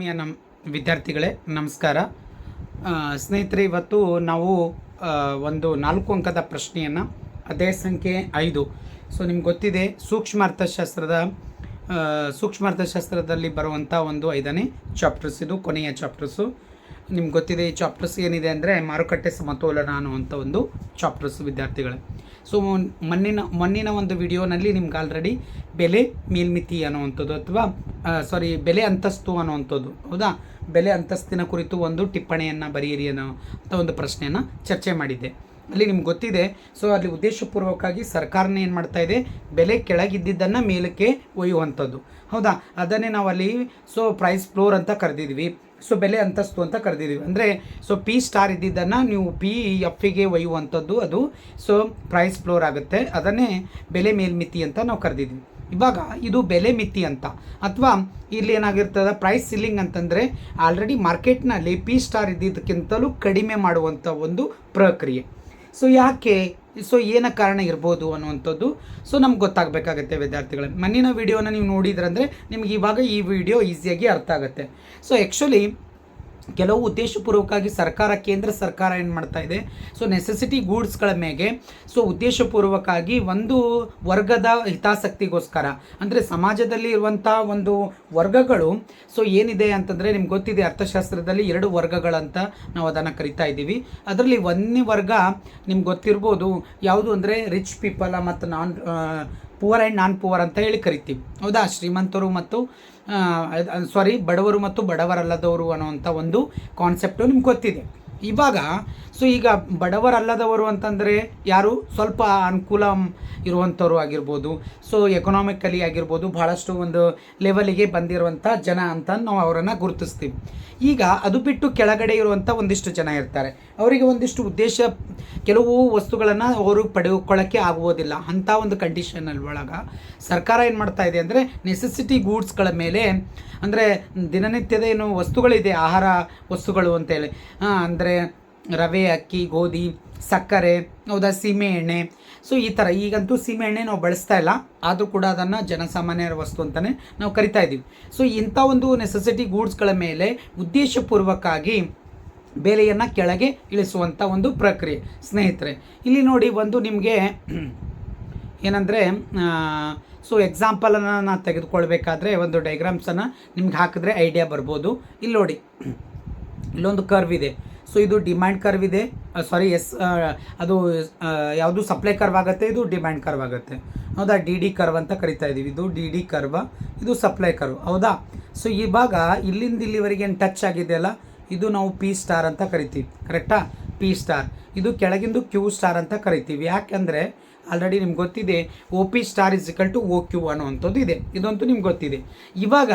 ನಮ್ಮ ವಿದ್ಯಾರ್ಥಿಗಳೇ, ನಮಸ್ಕಾರ. ಸ್ನೇಹಿತರೆ, ಇವತ್ತು ನಾವು ಒಂದು ನಾಲ್ಕು ಅಂಕದ ಪ್ರಶ್ನೆಯನ್ನು, ಅದೇ ಸಂಖ್ಯೆ ಐದು. ಸೊ ನಿಮ್ಗೆ ಗೊತ್ತಿದೆ ಸೂಕ್ಷ್ಮ ಅರ್ಥಶಾಸ್ತ್ರದ ಸೂಕ್ಷ್ಮ ಅರ್ಥಶಾಸ್ತ್ರದಲ್ಲಿ ಬರುವಂಥ ಒಂದು ಐದನೇ ಚಾಪ್ಟರ್ಸ್ ಇದು, ಕೊನೆಯ ಚಾಪ್ಟರ್ಸು ನಿಮ್ಗೆ ಗೊತ್ತಿದೆ ಈ ಚಾಪ್ಟರ್ಸ್ ಏನಿದೆ ಅಂದರೆ ಮಾರುಕಟ್ಟೆ ಸಮತೋಲನ ಅನ್ನುವಂಥ ಒಂದು ಚಾಪ್ಟರ್ಸ್ ವಿದ್ಯಾರ್ಥಿಗಳೇ. ಸೊ ಮಣ್ಣಿನ ಮಣ್ಣಿನ ಒಂದು ವಿಡಿಯೋನಲ್ಲಿ ನಿಮ್ಗೆ ಆಲ್ರೆಡಿ ಬೆಲೆ ಮೇಲ್ಮಿತಿ ಅನ್ನುವಂಥದ್ದು ಅಥವಾ ಸಾರಿ ಬೆಲೆ ಅಂತಸ್ತು ಅನ್ನುವಂಥದ್ದು, ಹೌದಾ? ಬೆಲೆ ಅಂತಸ್ತಿನ ಕುರಿತು ಒಂದು ಟಿಪ್ಪಣಿಯನ್ನು ಬರೆಯಿರಿ ಅನ್ನೋ ಒಂದು ಪ್ರಶ್ನೆಯನ್ನು ಚರ್ಚೆ ಮಾಡಿದ್ದೆ. ಅಲ್ಲಿ ನಿಮ್ಗೆ ಗೊತ್ತಿದೆ ಸೊ ಅಲ್ಲಿ ಉದ್ದೇಶಪೂರ್ವಕವಾಗಿ ಸರ್ಕಾರನೇ ಏನು ಮಾಡ್ತಾ ಇದೆ? ಬೆಲೆ ಕೆಳಗಿದ್ದಿದ್ದನ್ನು ಮೇಲಕ್ಕೆ ಒಯ್ಯುವಂಥದ್ದು. ಹೌದಾ? ಅದನ್ನೇ ನಾವು ಅಲ್ಲಿ ಸೊ ಪ್ರೈಸ್ ಫ್ಲೋರ್ ಅಂತ ಕರೆದಿದ್ವಿ. ಸೊ ಬೆಲೆ ಅಂತಸ್ತು ಅಂತ ಕರೆದಿದ್ದೀವಿ ಅಂದರೆ ಸೊ ಪಿ ಸ್ಟಾರ್ ಇದ್ದಿದ್ದನ್ನು ನೀವು ಪಿ ಎಫ್ಗೆ ಒಯ್ಯುವಂಥದ್ದು ಅದು. ಸೊ ಪ್ರೈಸ್ ಫ್ಲೋರ್ ಆಗುತ್ತೆ. ಅದನ್ನೇ ಬೆಲೆ ಮೇಲ್ಮಿತಿ ಅಂತ ನಾವು ಕರೆದಿದ್ದೀವಿ ಇವಾಗ ಇದು ಬೆಲೆ ಮಿತಿ ಅಂತ. ಅಥವಾ ಇಲ್ಲಿ ಏನಾಗಿರ್ತದೆ ಪ್ರೈಸ್ ಸೀಲಿಂಗ್ ಅಂತಂದರೆ ಆಲ್ರೆಡಿ ಮಾರ್ಕೆಟ್ನಲ್ಲಿ ಪಿ ಸ್ಟಾರ್ ಇದ್ದಿದ್ದಕ್ಕಿಂತಲೂ ಕಡಿಮೆ ಮಾಡುವಂಥ ಒಂದು ಪ್ರಕ್ರಿಯೆ. ಸೊ ಯಾಕೆ ಸೊ ಏನ ಕಾರಣ ಇರ್ಬೋದು ಅನ್ನುವಂಥದ್ದು. ಸೊ ನಮ್ಗೆ ಗೊತ್ತಾಗಬೇಕಾಗತ್ತೆ ವಿದ್ಯಾರ್ಥಿಗಳೇ. ಮಣ್ಣಿನ ವಿಡಿಯೋನ ನೀವು ನೋಡಿದ್ರಂದರೆ ನಿಮ್ಗೆ ಇವಾಗ ಈ ವಿಡಿಯೋ ಈಸಿಯಾಗಿ ಅರ್ಥ ಆಗುತ್ತೆ. ಸೊ ಆ್ಯಕ್ಚುಲಿ ಕೆಲವು ಉದ್ದೇಶಪೂರ್ವಕವಾಗಿ ಸರ್ಕಾರ, ಕೇಂದ್ರ ಸರ್ಕಾರ ಏನು ಮಾಡ್ತಾ ಇದೆ? ಸೊ ನೆಸೆಸಿಟಿ ಗೂಡ್ಸ್ಗಳ ಮೇಲೆ ಸೊ ಉದ್ದೇಶಪೂರ್ವಕವಾಗಿ ಒಂದು ವರ್ಗದ ಹಿತಾಸಕ್ತಿಗೋಸ್ಕರ, ಅಂದರೆ ಸಮಾಜದಲ್ಲಿ ಇರುವಂಥ ಒಂದು ವರ್ಗಗಳು ಸೊ ಏನಿದೆ ಅಂತಂದರೆ ನಿಮ್ಗೆ ಗೊತ್ತಿದೆ, ಅರ್ಥಶಾಸ್ತ್ರದಲ್ಲಿ ಎರಡು ವರ್ಗಗಳಂತ ನಾವು ಅದನ್ನು ಕರಿತಾ ಇದ್ದೀವಿ. ಅದರಲ್ಲಿ ಒಂದನೇ ವರ್ಗ ನಿಮ್ಗೆ ಗೊತ್ತಿರ್ಬೋದು, ಯಾವುದು ಅಂದರೆ ರಿಚ್ ಪೀಪಲ ಮತ್ತು non poor and non poor ಅಂತ ಹೇಳಿ ಕರಿತೀವಿ. ಹೌದಾ? ಶ್ರೀಮಂತರು ಮತ್ತು ಸಾರಿ ಬಡವರು ಮತ್ತು ಬಡವರಲ್ಲದವರು ಅನ್ನುವಂಥ ಒಂದು ಕಾನ್ಸೆಪ್ಟು ನಿಮ್ಗೆ ಗೊತ್ತಿದೆ. ಇವಾಗ ಸೊ ಈಗ ಬಡವರಲ್ಲದವರು ಅಂತಂದರೆ ಯಾರು? ಸ್ವಲ್ಪ ಅನುಕೂಲ ಇರುವಂಥವ್ರು ಆಗಿರ್ಬೋದು. ಸೊ ಎಕನಾಮಿಕಲಿ ಆಗಿರ್ಬೋದು ಭಾಳಷ್ಟು ಒಂದು ಲೆವೆಲಿಗೆ ಬಂದಿರುವಂಥ ಜನ ಅಂತ ನಾವು ಅವರನ್ನು ಗುರುತಿಸ್ತೀವಿ. ಈಗ ಅದು ಬಿಟ್ಟು ಕೆಳಗಡೆ ಇರುವಂಥ ಒಂದಿಷ್ಟು ಜನ ಇರ್ತಾರೆ. ಅವರಿಗೆ ಒಂದಿಷ್ಟು ಉದ್ದೇಶ, ಕೆಲವು ವಸ್ತುಗಳನ್ನು ಅವರು ಪಡೆದುಕೊಳ್ಳೋಕ್ಕೆ ಆಗುವುದಿಲ್ಲ. ಅಂಥ ಒಂದು ಕಂಡೀಷನಲ್ಲಿ ಒಳಗೆ ಸರ್ಕಾರ ಏನು ಮಾಡ್ತಾ ಇದೆ ಅಂದರೆ ನೆಸೆಸಿಟಿ ಗೂಡ್ಸ್ಗಳ ಮೇಲೆ, ಅಂದರೆ ದಿನನಿತ್ಯದ ಏನು ವಸ್ತುಗಳಿದೆ, ಆಹಾರ ವಸ್ತುಗಳು ಅಂತೇಳಿ ಅಂದರೆ ರವೆ, ಅಕ್ಕಿ, ಗೋಧಿ, ಸಕ್ಕರೆ ಹೌದಾ ಸೀಮೆ ಎಣ್ಣೆ ಸೊ ಈ ಥರ ಈಗಂತೂ ಸೀಮೆ ಎಣ್ಣೆ ನಾವು ಬಳಸ್ತಾ ಇಲ್ಲ. ಆದರೂ ಕೂಡ ಅದನ್ನು ಜನಸಾಮಾನ್ಯರ ವಸ್ತು ಅಂತಲೇ ನಾವು ಕರಿತಾ ಇದ್ದೀವಿ. ಸೊ ಇಂಥ ಒಂದು ನೆಸೆಸಿಟಿ ಗೂಡ್ಸ್ಗಳ ಮೇಲೆ ಉದ್ದೇಶಪೂರ್ವಕವಾಗಿ ಬೆಲೆಯನ್ನು ಕೆಳಗೆ ಇಳಿಸುವಂಥ ಒಂದು ಪ್ರಕ್ರಿಯೆ. ಸ್ನೇಹಿತರೆ, ಇಲ್ಲಿ ನೋಡಿ ಒಂದು ನಿಮಗೆ ಏನಂದರೆ ಸೊ ಎಕ್ಸಾಂಪಲನ್ನು ನಾನು ತೆಗೆದುಕೊಳ್ಬೇಕಾದ್ರೆ ಒಂದು ಡೈಗ್ರಾಮ್ಸನ್ನು ನಿಮ್ಗೆ ಹಾಕಿದ್ರೆ ಐಡಿಯಾ ಬರ್ಬೋದು. ಇಲ್ಲಿ ನೋಡಿ, ಇಲ್ಲೊಂದು ಕರ್ವ್ ಇದೆ. ಸೊ ಇದು ಡಿಮ್ಯಾಂಡ್ ಕರ್ವ್ ಇದೆ. ಸಾರಿ ಎಸ್ ಅದು ಯಾವುದು ಸಪ್ಲೈ ಕರ್ವ್ ಆಗುತ್ತೆ, ಇದು ಡಿಮ್ಯಾಂಡ್ ಕರ್ವ್ ಆಗುತ್ತೆ. ಹೌದಾ? ಡಿ ಡಿ ಕರ್ವ್ ಅಂತ ಕರಿತಾ ಇದ್ದೀವಿ ಇದು ಡಿ ಡಿ ಕರ್ವ ಇದು ಸಪ್ಲೈ ಕರ್ವ್ ಹೌದಾ? ಸೊ ಇವಾಗ ಇಲ್ಲಿಂದ ಇಲ್ಲಿವರೆಗೆ ಏನು ಟಚ್ ಆಗಿದೆಯಲ್ಲ ಇದು ನಾವು ಪಿ ಸ್ಟಾರ್ ಅಂತ ಕರಿತೀವಿ. ಕರೆಕ್ಟಾ ಪಿ ಸ್ಟಾರ್ ಇದು ಕೆಳಗಿಂದು ಕ್ಯೂ ಸ್ಟಾರ್ ಅಂತ ಕರಿತೀವಿ. ಯಾಕೆಂದರೆ ಆಲ್ರೆಡಿ ನಿಮ್ಗೆ ಗೊತ್ತಿದೆ O P star is equal to O Q ಅನ್ನುವಂಥದ್ದು ಇದೆ. ಇದಂತೂ ನಿಮ್ಗೆ ಗೊತ್ತಿದೆ. ಇವಾಗ